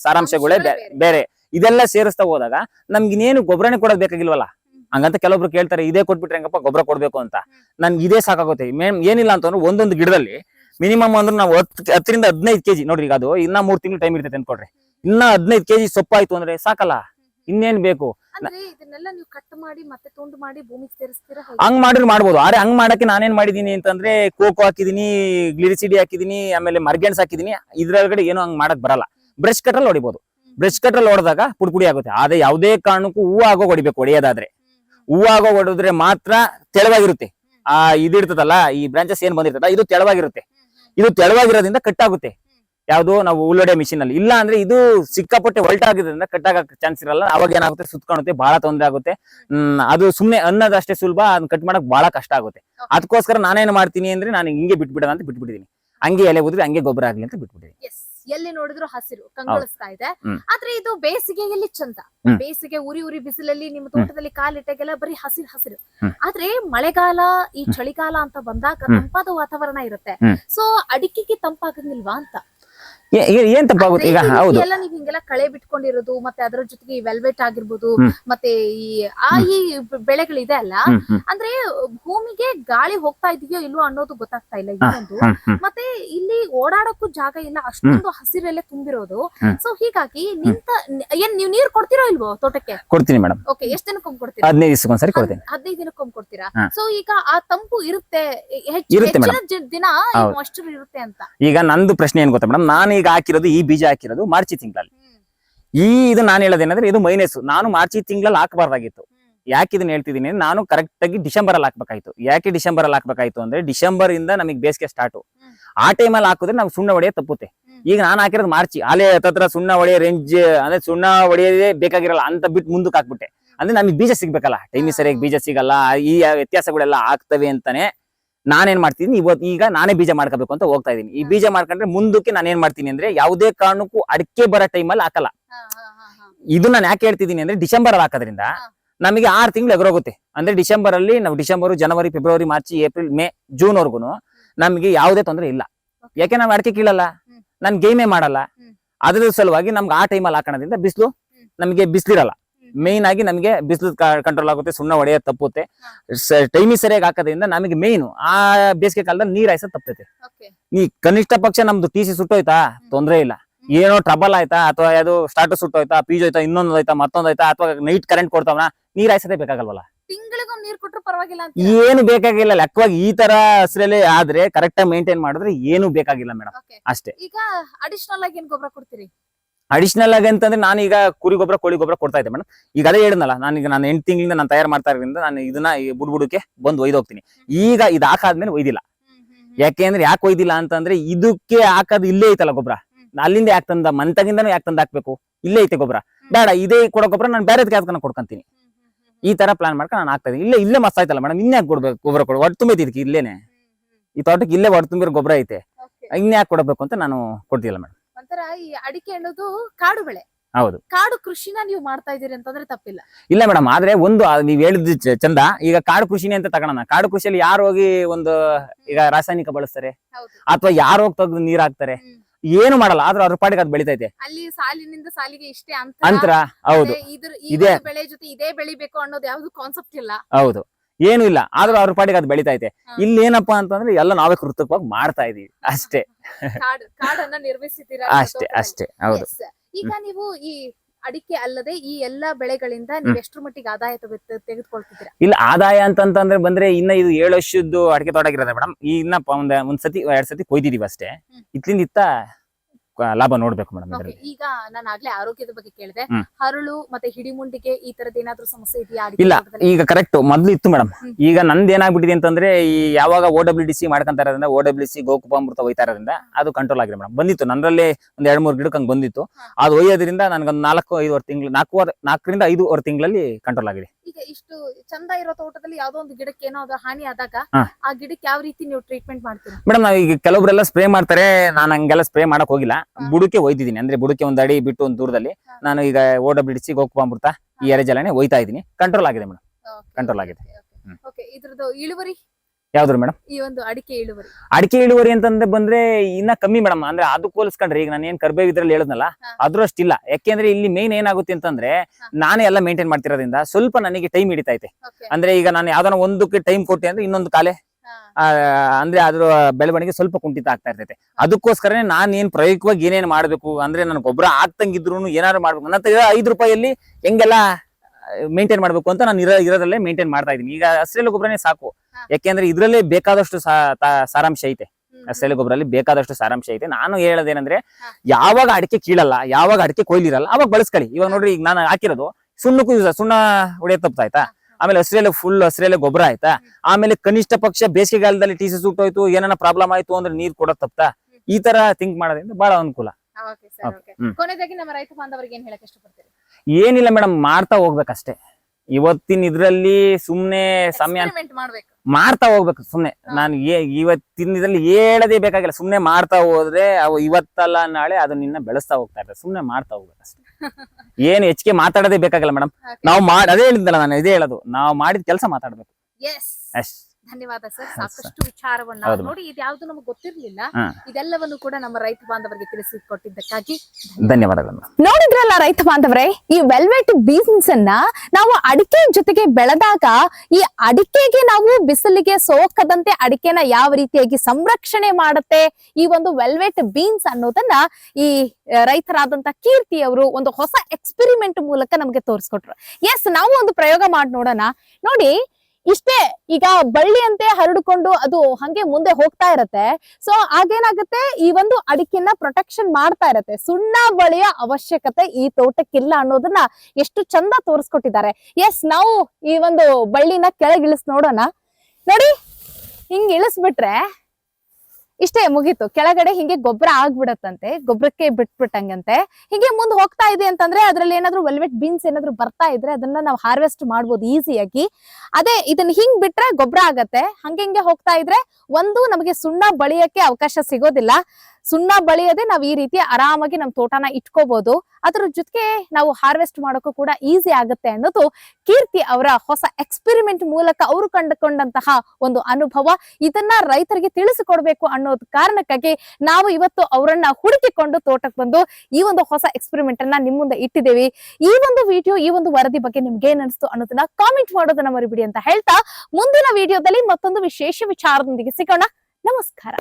Speaker 1: ಸಾರಾಂಶಗಳೇ ಬೇರೆ. ಇದೆಲ್ಲ ಸೇರಿಸ್ತಾ ಹೋದಾಗ ನಮ್ಗೆ ಇನ್ನೇನು ಗೊಬ್ಬರನೇ ಕೊಡೋದ್ ಬೇಕಾಗಿಲ್ವಲ್ಲ? ಹಂಗಂತ ಕೆಲವೊಬ್ರು ಕೇಳ್ತಾರೆ ಇದೇ ಕೊಟ್ಬಿಟ್ರೆ ಹೆಂಗಪ್ಪ ಗೊಬ್ಬರ ಕೊಡ್ಬೇಕು ಅಂತ? ನನ್ಗೆ ಇದೇ ಸಾಕಾಗುತ್ತೆ. ಮೇಮ್ ಏನಿಲ್ಲ ಅಂತಂದ್ರೆ ಒಂದೊಂದು ಗಿಡದಲ್ಲಿ ಮಿನಿಮಮ್ ಅಂದ್ರೆ ನಾವು ಹತ್ತು ಹತ್ತರಿಂದ ಹದಿನೈದು ಕೆಜಿ ನೋಡ್ರಿ ಈಗ ಅದು ಇನ್ನ ಮೂರ್ ತಿಂಗಳು ಟೈಮ್ ಇರ್ತೈತೆ ಅನ್ಕೊಡ್ರಿ ಇನ್ನ ಹದಿನೈದು ಕೆಜಿ ಸೊಪ್ಪಾಯ್ತು ಅಂದ್ರೆ ಸಾಕಲ್ಲ? ಇನ್ನೇನ್ ಬೇಕು?
Speaker 2: ಹೇಗೆ?
Speaker 1: ಮಾಡಿದ್ರೆ ಮಾಡ್ಬೋದು. ಆದ್ರೆ ಹಂಗ್ ಮಾಡಕ್ಕೆ ನಾನೇನ್ ಮಾಡಿದೀನಿ ಅಂತಂದ್ರೆ ಕೋಕೋ ಹಾಕಿದೀನಿ ಗ್ಲಿರಿಸಿಡಿ ಹಾಕಿದೀನಿ ಆಮೇಲೆ ಮರ್ಗೆನ್ಸ್ ಹಾಕಿದೀನಿ. ಇದ್ರೊಳಗಡೆ ಏನು ಹಂಗ್ ಮಾಡಕ್ ಬರಲ್ಲ. ಬ್ರಷ್ ಕಟ್ರಲ್ಲಿ ಹೊಡಿಬೋದು. ಬ್ರಷ್ ಕಟ್ರಲ್ಲಿ ಹೊಡೆದಾಗ ಪುಡಿ ಪುಡಿ ಆಗುತ್ತೆ. ಆದ್ರೆ ಯಾವುದೇ ಕಾರಣಕ್ಕೂ ಹೂವು ಆಗೋ ಹೊಡಿಬೇಕು ಹೊಡೆಯೋದಾದ್ರೆ. ಹೂವು ಆಗೋ ಹೊಡೆದ್ರೆ ಮಾತ್ರ ತೆಳವಾಗಿರುತ್ತೆ. ಆ ಇದಿರ್ತದಲ್ಲ ಈ ಬ್ರಾಂಚಸ್ ಏನ್ ಬಂದಿರ್ತದ ಇದು ತೆಳವಾಗಿರುತ್ತೆ. ಇದು ತೆಳವಾಗಿರೋದ್ರಿಂದ ಕಟ್ ಆಗುತ್ತೆ ಯಾವ್ದು? ನಾವು ಉಲ್ಲಡೆ ಮಿಷಿನ್ ಅಲ್ಲಿ. ಇಲ್ಲ ಅಂದ್ರೆ ಇದು ಸಿಕ್ಕಾಪಟ್ಟೆ ಒಲ್ಟ್ ಆಗಿದ್ರಿಂದ ಕಟ್ ಆಗಕ್ ಚಾನ್ಸ್ ಇರಲ್ಲ. ಅವಾಗ ಏನಾಗುತ್ತೆ? ಸುತ್ಕೊಳುತ್ತೆ ಬಹಳ ತೊಂದರೆ ಆಗುತ್ತೆ. ಹ್ಮ್ ಅದು ಸುಮ್ನೆ ಅನ್ನದಷ್ಟೇ ಸುಲಭ ಅದನ್ನ ಕಟ್ ಮಾಡಕ್ ಬಹಳ ಕಷ್ಟ ಆಗುತ್ತೆ. ಅದಕ್ಕೋಸ್ಕರ ನಾನೇನ್ ಮಾಡ್ತೀನಿ ಅಂದ್ರೆ ನಾನು ಹಿಂಗೆ ಬಿಟ್ಬಿಡೋಣ ಅಂತ ಬಿಟ್ಬಿಟ್ಟಿದೀನಿ. ಹಂಗೆ ಎಲೆ ಉದ್ರಿ ಹಂಗೆ ಗೊಬ್ಬರ ಆಗ್ಲಿ ಅಂತ ಬಿಟ್ಬಿಟ್ಟಿದ್ದೀನಿ.
Speaker 2: ಎಲ್ಲಿ ನೋಡಿದ್ರು ಹಸಿರು ಕಂಗೊಳಿಸ್ತಾ ಇದೆ. ಆದ್ರೆ ಇದು ಬೇಸಿಗೆಯಲ್ಲಿ ಚಂದ. ಬೇಸಿಗೆ ಉರಿ ಉರಿ ಬಿಸಿಲಲ್ಲಿ ನಿಮ್ಮ ತೋಟದಲ್ಲಿ ಕಾಲಿಟ್ಟಾಗೆಲ್ಲ ಬರೀ ಹಸಿರು ಹಸಿರು. ಆದ್ರೆ ಮಳೆಗಾಲ ಈ ಚಳಿಗಾಲ ಅಂತ ಬಂದಾಗ ತಂಪಾದ ವಾತಾವರಣ ಇರುತ್ತೆ. ಸೊ ಅಡಿಕೆಗೆ ತಂಪಾಗಂಗಿಲ್ವಾ ಅಂತ?
Speaker 1: ಏನ್ ತಪ್ಪಾಗುತ್ತೆ? ಈಗ ಹೌದು.
Speaker 2: ಎಲ್ಲ ನೀವ್ ಹಿಂಗೆಲ್ಲ ಕಳೆ ಬಿಟ್ಕೊಂಡಿರೋದು ಮತ್ತೆ ಅದರ ಜೊತೆಗೆ ವೆಲ್ವೆಟ್ ಆಗಿರ್ಬೋದು. ಮತ್ತೆ ಈ ಆ ಈ ಬೆಳೆಗಳಿದೆ ಅಲ್ಲ ಅಂದ್ರೆ ಭೂಮಿಗೆ ಗಾಳಿ ಹೋಗ್ತಾ ಇದೆಯೋ ಇಲ್ವೋ ಅನ್ನೋದು ಗೊತ್ತಾಗ್ತಾ ಇಲ್ಲ ಇನ್ನೊಂದು. ಮತ್ತೆ ಇಲ್ಲಿ ಓಡಾಡಕ್ಕೂ ಜಾಗ ಇಲ್ಲ ಅಷ್ಟೊಂದು ಹಸಿರಲ್ಲೇ ತುಂಬಿರೋದು. ಸೊ ಹೀಗಾಗಿ ನಿಂತ ಏನ್ ನೀವ್ ನೀರ್ ಕೊಡ್ತೀರೋ ಇಲ್ವೋ ತೋಟಕ್ಕೆ?
Speaker 1: ಕೊಡ್ತೀನಿ ಮೇಡಮ್.
Speaker 2: ಓಕೆ ಎಷ್ಟ್ ದಿನಕ್ಕೊಮ್ಮೆ ಕೊಡ್ತೀರಾ?
Speaker 1: ಹದಿನೈದು ದಿವಸಕ್ಕೊಂದ್ಸರಿ ಕೊಡ್ತೀನಿ.
Speaker 2: ಹದಿನೈದು ದಿನಕ್ಕೊಮ್ಮೆ ಕೊಡ್ತೀರಾ. ಸೊ ಈಗ ಆ ತಂಪು ಇರುತ್ತೆ ಹೆಚ್ಚು
Speaker 1: ಇರುತ್ತೆ
Speaker 2: ಹೆಚ್ಚಿನ ದಿನ. ಮಾಯ್ಚರ್ ಇರುತ್ತೆ ಅಂತ.
Speaker 1: ಈಗ ನಂದು ಪ್ರಶ್ನೆ ಏನ್ ಗೊತ್ತಾ ಮೇಡಮ್? ನಾನು ಈಗ ಹಾಕಿರೋದು ಈ ಬೀಜ ಹಾಕಿರೋದು ಮಾರ್ಚಿ ತಿಂಗಳಲ್ಲಿ. ಈ ಇದು ನಾನು ಹೇಳೋದೇನಂದ್ರೆ ಇದು ಮೈನಸ್ ನಾನು ಮಾರ್ಚಿ ತಿಂಗಳಲ್ಲಿ ಹಾಕಬಾರ್ದಾಗಿತ್ತು. ಯಾಕೆ ಇದನ್ನ ಹೇಳ್ತಿದ್ದೀನಿ ನಾನು ಕರೆಕ್ಟ್ ಆಗಿ ಡಿಸೆಂಬರ್ ಅಲ್ಲಿ ಹಾಕ್ಬೇಕಾಯ್ತು. ಯಾಕೆ ಡಿಸೆಂಬರ್ ಅಲ್ಲಿ ಹಾಕ್ಬೇಕಾಯ್ತು ಅಂದ್ರೆ ಡಿಸೆಂಬರ್ ಇಂದ ನಮಗೆ ಬೇಸಿಗೆ ಸ್ಟಾರ್ಟ್. ಆ ಟೈಮಲ್ಲಿ ಹಾಕಿದ್ರೆ ನಾವು ಸುಣ್ಣ ಹೊಡೆಯ ತಪ್ಪುತ್ತೆ. ಈಗ ನಾನು ಹಾಕಿರೋದು ಮಾರ್ಚಿ. ಅಲ್ಲೇ ಹತ್ತತ್ರ ಸುಣ್ಣ ಹೊಡೆಯೋ ರೇಂಜ್, ಅಂದ್ರೆ ಸುಣ್ಣ ಹೊಡೆಯೋದೇ ಬೇಕಾಗಿರಲ್ಲ, ಅಂತ ಬಿಟ್ಟು ಮುಂದಕ್ಕೆ ಹಾಕ್ಬಿಟ್ಟೆ. ಅಂದ್ರೆ ನಮಗೆ ಬೀಜ ಸಿಗ್ಬೇಕಲ್ಲ. ಟೈಮಿಗೆ ಸರಿಯಾಗಿ ಬೀಜ ಸಿಗಲ್ಲ, ಈ ವ್ಯತ್ಯಾಸಗಳೆಲ್ಲ ಆಗ್ತವೆ ಅಂತಾನೆ ನಾನೇನ್ ಮಾಡ್ತೀನಿ ಇವತ್ತು ಈಗ ನಾನೇ ಬೀಜ ಮಾಡ್ಕೋಬೇಕು ಅಂತ ಹೋಗ್ತಾ ಇದೀನಿ ಈ ಬೀಜ ಮಾಡ್ಕೊಂಡ್ರೆ ಮುಂದಕ್ಕೆ ನಾನು ಏನ್ ಮಾಡ್ತೀನಿ ಅಂದ್ರೆ ಯಾವುದೇ ಕಾರಣಕ್ಕೂ ಅಡಿಕೆ ಬರೋ ಟೈಮಲ್ಲಿ ಹಾಕಲ್ಲ. ಇದು ನಾನು ಯಾಕೆ ಹೇಳ್ತಿದ್ದೀನಿ ಅಂದ್ರೆ ಡಿಸೆಂಬರ್ ಅಲ್ಲಿ ಹಾಕೋದ್ರಿಂದ. ನಮಗೆ ಆರು ತಿಂಗಳು ಎಗರೋಗುತ್ತೆ. ಅಂದ್ರೆ ಡಿಸೆಂಬರ್ ಅಲ್ಲಿ ನಾವು ಡಿಸೆಂಬರ್ ಜನವರಿ ಫೆಬ್ರವರಿ ಮಾರ್ಚ್ ಏಪ್ರಿಲ್ ಮೇ ಜೂನ್ ವರ್ಗುನು ನಮಗೆ ಯಾವುದೇ ತೊಂದರೆ ಇಲ್ಲ. ಯಾಕೆ ನಾವು ಅಡಿಕೆ ಕೀಳಲ್ಲ. ನಾನು ಗೇಮೇ ಮಾಡಲ್ಲ. ಅದರ ಸಲುವಾಗಿ ನಮ್ಗೆ ಆ ಟೈಮಲ್ಲಿ ಹಾಕೋದ್ರಿಂದ ಬಿಸಿಲು. ನಮಗೆ ಬಿಸಿಲಿರಲ್ಲ. ಮೇನ್ ಆಗಿ ನಮಗೆ ಬಿಸಿಲು ಕಂಟ್ರೋಲ್ ಆಗುತ್ತೆ ಸುಣ್ಣ ಒಡೆಯ ತಪ್ಪುತ್ತೆ.
Speaker 2: ಹಾ.
Speaker 1: ಟೈಮಿಗೆ ಸರಿಯಾಗಿ ಹಾಕೋದ್ರಿಂದ ನಮಗೆ ಮೇನ್ ಆ ಬೇಸಿಗೆ ಕಾಲದಲ್ಲಿ ನೀರ್ ಹಾಯ್ಸೋದು ತಪ್ಪುತ್ತೆ. ನೀ ಕನಿಷ್ಠ ಪಕ್ಷ ನಮ್ದು ಟಿ ಸಿ ಸುಟ್ಟೋಯ್ತಾ? ತೊಂದ್ರೆ ಇಲ್ಲ. ಏನೋ ಟ್ರಬಲ್ ಆಯ್ತಾ? ಅಥವಾ ಯಾವ್ದು ಸ್ಟಾರ್ಟ್ ಸುಟ್ಟೋಯ್ತಾ? ಪೀಜ್ ಹೋಯ್ತಾ? ಇನ್ನೊಂದು ಆಯ್ತಾ ಮತ್ತೊಂದು ಆಯ್ತಾ ಅಥವಾ ನೈಟ್ ಕರೆಂಟ್ ಕೊಡ್ತಾವನ? ನೀರ್ ಹಾಯ್ಸೋದೇ ಬೇಕಾಗಲ್ವಲ್ಲ? ಏನು ಬೇಕಾಗಿಲ್ಲ. ಲೆಕ್ಕವಾಗಿ ಈ ತರ ಹಸಿರಲ್ಲಿ ಆದ್ರೆ ಕರೆಕ್ಟ್ ಆಗಿ ಮೇಂಟೈನ್ ಮಾಡಿದ್ರೆ ಏನು ಬೇಕಾಗಿಲ್ಲ ಮೇಡಮ್. ಅಷ್ಟೇ.
Speaker 2: ಈಗ ಅಡಿಷನಲ್ ಆಗಿ ಏನ್ ಗೊಬ್ಬರ ಕೊಡ್ತೀರಿ?
Speaker 1: ಅಡಿಷನಲ್ ಆಗಿ ಅಂತಂದ್ರೆ ನಾನು ಈಗ ಕುರಿ ಗೊಬ್ಬರ, ಕೋಳಿ ಗೊಬ್ಬರ ಕೊಡ್ತಾ ಇದ್ದೆ ಮೇಡಮ್ ಈಗ ಅದೇ ಹೇಳಿದ್ನಲ್ಲ, ನಾನು ಈಗ ನಾನು ಎಂಟು ತಿಂಗಳಿಂದ ನಾನು ತಯಾರು ಮಾಡ್ತಾ ಇರೋದ್ರಿಂದ ನಾನು ಇದನ್ನ ಬುಡ್ಬುಡಕ್ಕೆ ಬಂದು ಒಯ್ದು ಹೋಗ್ತೀನಿ. ಈಗ ಇದು ಹಾಕಾದ್ಮೇಲೆ ಒಯ್ದಿಲ್ಲ. ಯಾಕೆ ಅಂದ್ರೆ ಯಾಕೆ ಒಯ್ದಿಲ್ಲ ಅಂತಂದ್ರೆ ಇದಕ್ಕೆ ಹಾಕೋದು ಇಲ್ಲೇ ಐತಲ್ಲ ಗೊಬ್ಬರ. ಅಲ್ಲಿಂದ ಯಾಕೆ ತಂದ, ಮಂತಗಿಂದನೂ ಯಾಕೆ ತಂದ ಹಾಕ್ಬೇಕು? ಇಲ್ಲೇ ಐತೆ ಗೊಬ್ಬರ. ಬೇಡ, ಇದೇ ಕೊಡೋ ಗೊಬ್ಬರ ನಾನು ಬೇರೆ ಯಾವ್ದನ್ನ ಕೊಡ್ಕೊಂತೀನಿ. ಈ ತರ ಪ್ಲಾನ್ ಮಾಡ್ಕೊಂಡು ನಾನು ಹಾಕ್ತಾ ಇದ್ದೀನಿ. ಇಲ್ಲೇ ಇಲ್ಲೇ ಮಸ್ತ್ ಆಯ್ತಲ್ಲ ಮೇಡಮ್ ಇನ್ಯಾಕೆ ಕೊಡ್ಬೇಕು ಗೊಬ್ಬರ ಕೊಡು ಒಟ್ಟು ತುಂಬೈತಿ ಇದಕ್ಕೆ ಇಲ್ಲೇನೆ. ಈ ತೋಟಕ್ಕೆ ಇಲ್ಲೇ ಒಟ್ಟು ತುಂಬಿರೋ ಗೊಬ್ಬರ ಐತೆ. ಇನ್ಯಾಕೆ ಕೊಡಬೇಕು ಅಂತ ನಾನು ಕೊಡ್ತಿಲ್ಲ ಮೇಡಮ್
Speaker 2: ಒಂಥರ ಈ ಅಡಿಕೆ ಅನ್ನೋದು ಕಾಡು ಬೆಳೆ.
Speaker 1: ಹೌದು.
Speaker 2: ಕಾಡು ಕೃಷಿನ ನೀವು ಮಾಡ್ತಾ ಇದೀರಿ ಅಂತಂದ್ರೆ ತಪ್ಪಿಲ್ಲ.
Speaker 1: ಇಲ್ಲ ಮೇಡಮ್ ಆದ್ರೆ ಒಂದು ಆ ನೀವ್ ಹೇಳಿದ್ ಚ- ಚಂದ. ಈಗ ಕಾಡು ಕೃಷಿನೇ ಅಂತ ತಗೋಣ ಕಾಡು ಕೃಷಿಯಲ್ಲಿ ಯಾರು ಹೋಗಿ ಒಂದು ಈಗ ರಾಸಾಯನಿಕ ಬಳಸ್ತಾರೆ?
Speaker 2: ಹೌದು.
Speaker 1: ಅಥವಾ ಯಾರು ಹೋಗಿ ತೆಗೆದು ನೀರ್ ಹಾಕ್ತಾರೆ?
Speaker 2: ಹ್ಮ್.
Speaker 1: ಏನು ಮಾಡಲ್ಲ ಆದ್ರೂ ಅದ್ರ ಪಾಟಿಗೆ ಅದು ಬೆಳಿತೈತೆ.
Speaker 2: ಅಲ್ಲಿ ಸಾಲಿನಿಂದ ಸಾಲಿಗೆ ಇಷ್ಟೇ
Speaker 1: ಅಂತರ.
Speaker 2: ಅಂತರ
Speaker 1: ಹೌದು.
Speaker 2: ಇದೇ ಇದ್ರ ಈ
Speaker 1: ಇದೆ.
Speaker 2: ಒಂದು ಬೆಳೆ ಜೊತೆ ಇದೇ ಬೆಳಿಬೇಕು ಅನ್ನೋದು ಯಾವ್ದು ಕಾನ್ಸೆಪ್ಟ್ ಇಲ್ಲ.
Speaker 1: ಹೌದು. ಏನು ಇಲ್ಲ. ಆದ್ರೂ ಅವ್ರ ಪಾಟಿಗೆ ಅದು ಬೆಳಿತೈತೆ
Speaker 2: ಐತೆ.
Speaker 1: ಇಲ್ಲಿ ಏನಪ್ಪಾ ಅಂತಂದ್ರೆ ಎಲ್ಲ ನಾವೇ ಕೃತಕವಾಗಿ ಮಾಡ್ತಾ ಇದೀವಿ. ಅಷ್ಟೇ.
Speaker 2: ನಿರ್ಮಿಸಿದ್ದೀರಾ
Speaker 1: ಅಷ್ಟೇ ಅಷ್ಟೇ. ಹೌದು.
Speaker 2: ಈಗ ನೀವು ಈ ಅಡಿಕೆ ಅಲ್ಲದೆ ಈ ಎಲ್ಲಾ ಬೆಳೆಗಳಿಂದ ನೀವು ಎಷ್ಟು ಮಟ್ಟಿಗೆ ಆದಾಯ ತೆಗೆ- ತೆಗೆದುಕೊಳ್ತಿದ್ದೀರಾ?
Speaker 1: ಇಲ್ಲ ಆದಾಯ ಅಂತಂತಂದ್ರೆ ಬಂದ್ರೆ ಇನ್ನ ಇದು ಏಳು ವರ್ಷದ್ದು ಅಡಿಕೆ ತೋಟ ಆಗಿರೋದೇ ಮೇಡಮ್. ಈ ಇನ್ನ ಒಂದ್ ಒಂದ್ ಸತಿ ಎರಡ್ ಸತಿ ಕೊಯ್ದಿದೀವಿ ಅಷ್ಟೇ.
Speaker 2: ಇತ್ತಲಿಂದ
Speaker 1: ಇತ್ಲಿಂದ ಇತ್ತ ಲಾಭ ನೋಡ್ಬೇಕು ಮೇಡಮ್
Speaker 2: ಈಗ ನಾನು ಆಗ್ಲೇ ಆರೋಗ್ಯದ ಬಗ್ಗೆ ಕೇಳಿದೆ.
Speaker 1: ಹ್ಮ್.
Speaker 2: ಹರಳು ಮತ್ತೆ ಹಿಡಿಮುಂಡಿಗೆ ಈ ತರದ ಏನಾದ್ರೂ ಸಮಸ್ಯೆ ಇದೆಯಾ ಅಡಿಕೆ
Speaker 1: ಇಲ್ಲ
Speaker 2: ತೋಟದಲ್ಲಿ?
Speaker 1: ಈಗ ಕರೆಕ್ಟ್ ಮೊದ್ಲು ಇತ್ತು ಮೇಡಮ್ ಈಗ ನಂದ್ ಏನಾಗ್ಬಿಟ್ಟಿದೆ ಅಂತಂದ್ರೆ ಈ ಯಾವಾಗ ಓ ಡಬ್ಲ್ಯೂ ಡಿ ಸಿ ಮಾಡ್ಕೊಂತ ಇರೋದ್ರಿಂದ ಓ ಡಬ್ಲ್ಯೂ ಸಿ ಗೋಕುಪಾಮೃತ ಹೋಯ್ತಾ ಇರೋದ್ರಿಂದ ಅದು ಕಂಟ್ರೋಲ್ ಆಗಿದೆ ಮೇಡಮ್ ಬಂದಿತ್ತು ನಂದ್ರಲ್ಲಿ ಒಂದ್ ಎರಡ್ ಮೂರ್ ಗಿಡಕ್ಕೆ ಹಂಗ್ ಬಂದಿತ್ತು. ಅದು ಒಯ್ಯೋದ್ರಿಂದ ನನ್ಗೊಂದು ನಾಲ್ಕು ಐದುವರೆ ತಿಂಗಳು ನಾಲ್ಕೂವರೆ ನಾಲ್ಕರಿಂದ ಐದೂವರೆ ತಿಂಗಳಲ್ಲಿ ಕಂಟ್ರೋಲ್ ಆಗಿದೆ.
Speaker 2: ಈಗ ಇಷ್ಟು ಚಂದ ಇರೋ ತೋಟದಲ್ಲಿ ಯಾವ್ದೋ ಒಂದು ಗಿಡಕ್ಕೆ ಏನೋ ಅದು ಹಾನಿ ಆದಾಗ
Speaker 1: ಹಾ.
Speaker 2: ಆ ಗಿಡಕ್ಕೆ ಯಾವ ರೀತಿ ನೀವು ಟ್ರೀಟ್ಮೆಂಟ್ ಮಾಡ್ತೀರಾ?
Speaker 1: ಮೇಡಮ್ ನಾವು ಈಗ ಕೆಲವೊಬ್ರೆಲ್ಲ ಸ್ಪ್ರೇ ಮಾಡ್ತಾರೆ. ನಾನು ಹಂಗೆಲ್ಲ ಸ್ಪ್ರೇ ಮಾಡಕ್ ಹೋಗಿಲ್ಲ.
Speaker 2: ಹಾ.
Speaker 1: ಬುಡಕ್ಕೆ ಒಯ್ದಿದ್ದೀನಿ. ಅಂದ್ರೆ ಬುಡಕ್ಕೆ ಒಂದ್ ಅಡಿ ಬಿಟ್ಟು ಒಂದ್ ದೂರದಲ್ಲಿ.
Speaker 2: ಹಾ.
Speaker 1: ನಾನು ಈಗ ಓಡ ಬಿಡಿಸಿ ಗೋಕುಪಾಮೃತ ಈ ಎರೆ ಜಲನೆ ಒಯ್ತಾ ಇದೀನಿ ಕಂಟ್ರೋಲ್ ಆಗಿದೆ ಮೇಡಮ್. ಕಂಟ್ರೋಲ್ ಆಗಿದೆ.
Speaker 2: ಓಕೆ ಇದ್ರದ್ದು ಇಳುವರಿ
Speaker 1: ಯಾವ್ದು ಮೇಡಮ್
Speaker 2: ಈ ಒಂದು ಅಡಿಕೆ ಇಳುವರಿ.
Speaker 1: ಅಡಿಕೆ ಇಳುವರಿ ಅಂತಂದ್ರೆ ಬಂದ್ರೆ ಇನ್ನ ಕಮ್ಮಿ ಮೇಡಮ್ ಅಂದ್ರೆ ಅದು ಹೋಲಿಸ್ಕೊಂಡ್ರೆ ಈಗ ನಾನು ಏನ್ ಕರ್ಬೇವ್ ಇದ್ರಲ್ಲಿ ಹೇಳದ್ನಲ್ಲ. ಅದ್ರಷ್ಟಿಲ್ಲ. ಯಾಕೆಂದ್ರೆ ಇಲ್ಲಿ ಮೇನ್ ಏನಾಗುತ್ತೆ ಅಂತಂದ್ರೆ. ನಾನೇ ಎಲ್ಲ ಮೇಂಟೈನ್ ಮಾಡ್ತಿರೋದ್ರಿಂದ ಸ್ವಲ್ಪ ನನಗೆ ಟೈಮ್ ಹಿಡಿತೈತೆ ಅಂದ್ರೆ ಈಗ ನಾನು ಯಾವ್ದಾನ ಒಂದಕ್ಕೆ ಟೈಮ್ ಕೊಟ್ಟೆ ಅಂದ್ರೆ ಇನ್ನೊಂದು ಕಾಲೇ ಆ, ಅಂದ್ರೆ ಅದ್ರ ಬೆಳವಣಿಗೆ ಸ್ವಲ್ಪ ಕುಂಠಿತ ಆಗ್ತಾ ಇರ್ತೈತೆ. ಅದಕ್ಕೋಸ್ಕರನೇ ನಾನ್ ಏನ್ ಪ್ರಯೋಗವಾಗಿ ಏನೇನ್ ಮಾಡ್ಬೇಕು ಅಂದ್ರೆ ನನ್ ಗೊಬ್ಬರ ಆಗ್ತಂಗಿದ್ರು ಏನಾದ್ರು ಮಾಡ್ಬೇಕು. ನನ್ನ ಐದು ರೂಪಾಯಲ್ಲಿ ಹೆಂಗೆಲ್ಲ ಮೇಂಟೈನ್ ಮಾಡ್ಬೇಕು ಅಂತ ನಾನು ಇರೋ ಇರೋದ್ರಲ್ಲೇ ಮೇಂಟೈನ್ ಮಾಡ್ತಾ ಇದೀನಿ ಈಗ ಹಸಿರೆಲ್ಲ ಗೊಬ್ಬರನೇ ಸಾಕು. ಯಾಕೆಂದ್ರೆ ಇದ್ರಲ್ಲೇ ಬೇಕಾದಷ್ಟು ಸಾರಾಂಶ ಐತೆ. ಹಸಿರೆಲೆ ಗೊಬ್ಬರಲ್ಲಿ ಬೇಕಾದಷ್ಟು ಸಾರಾಂಶ ಐತೆ. ನಾನು ಹೇಳೋದೇನಂದ್ರೆ. ಯಾವಾಗ ಅಡಿಕೆ ಕೀಳಲ್ಲ ಯಾವಾಗ ಅಡಿಕೆ ಕೊಯ್ಲಿರಲ್ಲ ಅವಾಗ ಬಳಸ್ಕೊಳ್ಳಿ. ಇವಾಗ ನೋಡ್ರಿ ಈಗ ನಾನು ಹಾಕಿರೋದು ಸುಣ್ಣಕ್ಕೂ ಯೂಸ್ ಸುಣ್ಣ ಹೊಡೆಯ ತಪ್ಪಾಯ್ತಾ ಆಮೇಲೆ ಹಸಿರೆಲೆ ಫುಲ್ ಹಸಿರೆಲೆ ಗೊಬ್ಬರ ಆಯ್ತಾ? ಆಮೇಲೆ ಕನಿಷ್ಠ ಪಕ್ಷ ಬೇಸಿಗೆಗಾಲದಲ್ಲಿ ಟಿ ಸಿ ಸುಟ್ಟೋಯ್ತು ಏನಾನ ಪ್ರಾಬ್ಲಮ್ ಆಯ್ತು ಅಂದ್ರೆ ನೀರ್ ಕೊಡೋದ್ ತಪ್ತಾ ಈ ತರ ಥಿಂಕ್ ಮಾಡೋದ್ರಿಂದ ಬಹಳ ಅನುಕೂಲ. ಹ್ಮ್.
Speaker 2: ನಮ್ಮ ರೈತ ಬಾಂಧವರಿಗೆ ಏನ್ ಹೇಳಕ್ ಇಷ್ಟಪಡ್ತೀರಿ?
Speaker 1: ಏನಿಲ್ಲ ಮೇಡಮ್ ಮಾಡ್ತಾ ಹೋಗ್ಬೇಕಷ್ಟೇ. ಇವತ್ತಿನ ಇದ್ರಲ್ಲಿ ಸುಮ್ನೆ ಸಮಯ ಮಾಡ್ತಾ ಹೋಗ್ಬೇಕು ಸುಮ್ನೆ. ನಾನು ಇವತ್ತಿನ ಇದ್ರಲ್ಲಿ ಹೇಳದೇ ಬೇಕಾಗಿಲ್ಲ. ಸುಮ್ನೆ ಮಾಡ್ತಾ ಹೋದ್ರೆ ಅವು ಇವತ್ತಲ್ಲ ನಾಳೆ ಅದು ನಿನ್ನ ಬೆಳೆಸ್ತಾ ಹೋಗ್ತಾ ಇರ್ತದೆ ಸುಮ್ನೆ ಮಾಡ್ತಾ ಹೋಗ್ಬೇಕಷ್ಟೇ ಏನು ಹೆಚ್ಚಿಗೆ ಮಾತಾಡೋದೇ ಬೇಕಾಗಿಲ್ಲ ಮೇಡಮ್ ನಾವು ಮಾಡ್ ಅದೇ ಹೇಳಿದ್ದಲ್ಲ ನಾನು ಇದೇ ಹೇಳೋದು. ನಾವು ಮಾಡಿದ ಕೆಲಸ ಮಾತಾಡ್ಬೇಕು.
Speaker 2: ಅಷ್ಟೇ
Speaker 1: ಅಷ್ಟ್.
Speaker 2: ಧನ್ಯವಾದ ಸರ್. ಸಾಕಷ್ಟು ವಿಚಾರವನ್ನ. ನೋಡಿ ಇದ್ಯಾವುದು ನಮಗೆ ಗೊತ್ತಿರ್ಲಿಲ್ಲ. ಇದೆಲ್ಲವನ್ನು ಕೂಡ ನಮ್ಮ ರೈತ ಬಾಂಧವರಿಗೆ ತಿಳಿಸಿಕೊಟ್ಟಿದ್ದಕ್ಕಾಗಿ
Speaker 1: ಧನ್ಯವಾದಗಳು
Speaker 2: ನೋಡಿದ್ರಲ್ಲ ರೈತ ಬಾಂಧವರೇ ಈ ವೆಲ್ವೆಟ್ ಬೀನ್ಸ್ ಅನ್ನ ನಾವು ಅಡಿಕೆ ಜೊತೆಗೆ ಬೆಳೆದಾಗ ಈ ಅಡಿಕೆಗೆ ನಾವು ಬಿಸಿಲಿಗೆ ಸೋಕದಂತೆ ಅಡಿಕೆನ ಯಾವ ರೀತಿಯಾಗಿ ಸಂರಕ್ಷಣೆ ಮಾಡುತ್ತೆ ಈ ಒಂದು ವೆಲ್ವೆಟ್ ಬೀನ್ಸ್ ಅನ್ನೋದನ್ನ ಈ ರೈತರಾದಂತ ಕೀರ್ತಿ ಅವರು ಒಂದು ಹೊಸ ಎಕ್ಸ್ಪೆರಿಮೆಂಟ್ ಮೂಲಕ ನಮಗೆ ತೋರಿಸ್ಕೊಟ್ರು. ಎಸ್ ನಾವು ಒಂದು ಪ್ರಯೋಗ ಮಾಡಿ ನೋಡೋಣ. ನೋಡಿ ಇಷ್ಟೇ ಈಗ ಬಳ್ಳಿಯಂತೆ ಹರಡಿಕೊಂಡು ಅದು ಹಂಗೆ ಮುಂದೆ ಹೋಗ್ತಾ ಇರತ್ತೆ. ಸೊ ಆಗೇನಾಗುತ್ತೆ? ಈ ಒಂದು ಅಡಿಕೆನ ಪ್ರೊಟೆಕ್ಷನ್ ಮಾಡ್ತಾ ಇರತ್ತೆ. ಸುಣ್ಣ ಬಳಿಯ ಅವಶ್ಯಕತೆ ಈ ತೋಟಕ್ಕಿಲ್ಲ ಅನ್ನೋದನ್ನ ಎಷ್ಟು ಚಂದ ತೋರಿಸ್ಕೊಟ್ಟಿದ್ದಾರೆ. ಎಸ್ ನಾವು ಈ ಒಂದು ಬಳ್ಳಿನ ಕೆಳಗಿಳಿಸ್ ನೋಡೋಣ. ನೋಡಿ ಹಿಂಗ್ ಇಳಿಸ್ಬಿಟ್ರೆ ಇಷ್ಟೇ ಮುಗೀತು. ಕೆಳಗಡೆ ಹಿಂಗೆ ಗೊಬ್ಬರ ಆಗ್ಬಿಡತ್ತಂತೆ. ಗೊಬ್ಬರಕ್ಕೆ ಬಿಟ್ಬಿಟ್ಟಂಗಂತೆ. ಹಿಂಗೆ ಮುಂದೆ ಹೋಗ್ತಾ ಇದೆ ಅಂತಂದ್ರೆ ಅದ್ರಲ್ಲಿ ಏನಾದ್ರು ವೆಲ್ವೆಟ್ ಬೀನ್ಸ್ ಏನಾದ್ರು ಬರ್ತಾ ಇದ್ರೆ ಅದನ್ನ ನಾವು ಹಾರ್ವೆಸ್ಟ್ ಮಾಡ್ಬೋದು ಈಸಿಯಾಗಿ ಅದೇ ಇದನ್ನ ಹಿಂಗ್ ಬಿಟ್ರೆ ಗೊಬ್ಬರ ಆಗತ್ತೆ. ಹಂಗೆ ಹಿಂಗೆ ಹೋಗ್ತಾ ಇದ್ರೆ ಒಂದು ನಮಗೆ ಸುಣ್ಣ ಬಳಿಯಕ್ಕೆ ಅವಕಾಶ ಸಿಗೋದಿಲ್ಲ. ಸುಣ್ಣ ಬಳಿಯದೆ ನಾವು ಈ ರೀತಿ ಆರಾಮಾಗಿ ನಮ್ ತೋಟನ ಇಟ್ಕೋಬಹುದು ಅದ್ರ ಜೊತೆಗೆ ನಾವು ಹಾರ್ವೆಸ್ಟ್ ಮಾಡೋಕ್ಕೂ ಕೂಡ ಈಸಿ ಆಗುತ್ತೆ ಅನ್ನೋದು ಕೀರ್ತಿ ಅವರ ಹೊಸ ಎಕ್ಸ್ಪೆರಿಮೆಂಟ್ ಮೂಲಕ ಅವರು ಕಂಡುಕೊಂಡಂತಹ ಒಂದು ಅನುಭವ. ಇದನ್ನ ರೈತರಿಗೆ ತಿಳಿಸಿಕೊಡ್ಬೇಕು ಅನ್ನೋದು ಕಾರಣಕ್ಕಾಗಿ ನಾವು ಇವತ್ತು ಅವರನ್ನ ಹುಡುಕಿಕೊಂಡು ತೋಟಕ್ಕೆ ಬಂದು ಈ ಒಂದು ಹೊಸ ಎಕ್ಸ್ಪೆರಿಮೆಂಟ್ ಅನ್ನ ನಿಮ್ ಮುಂದೆ ಇಟ್ಟಿದ್ದೇವೆ. ಈ ಒಂದು ವಿಡಿಯೋ ಈ ಒಂದು ವರದಿ ಬಗ್ಗೆ ನಿಮ್ಗೆ ಏನ್ ಅನಿಸ್ತು ಅನ್ನೋದನ್ನ ಕಾಮೆಂಟ್ ಮಾಡೋದನ್ನ ಮರಿಬಿಡಿ ಅಂತ ಹೇಳ್ತಾ ಮುಂದಿನ ವಿಡಿಯೋದಲ್ಲಿ ಮತ್ತೊಂದು ವಿಶೇಷ ವಿಚಾರದೊಂದಿಗೆ ಸಿಗೋಣ. ನಮಸ್ಕಾರ.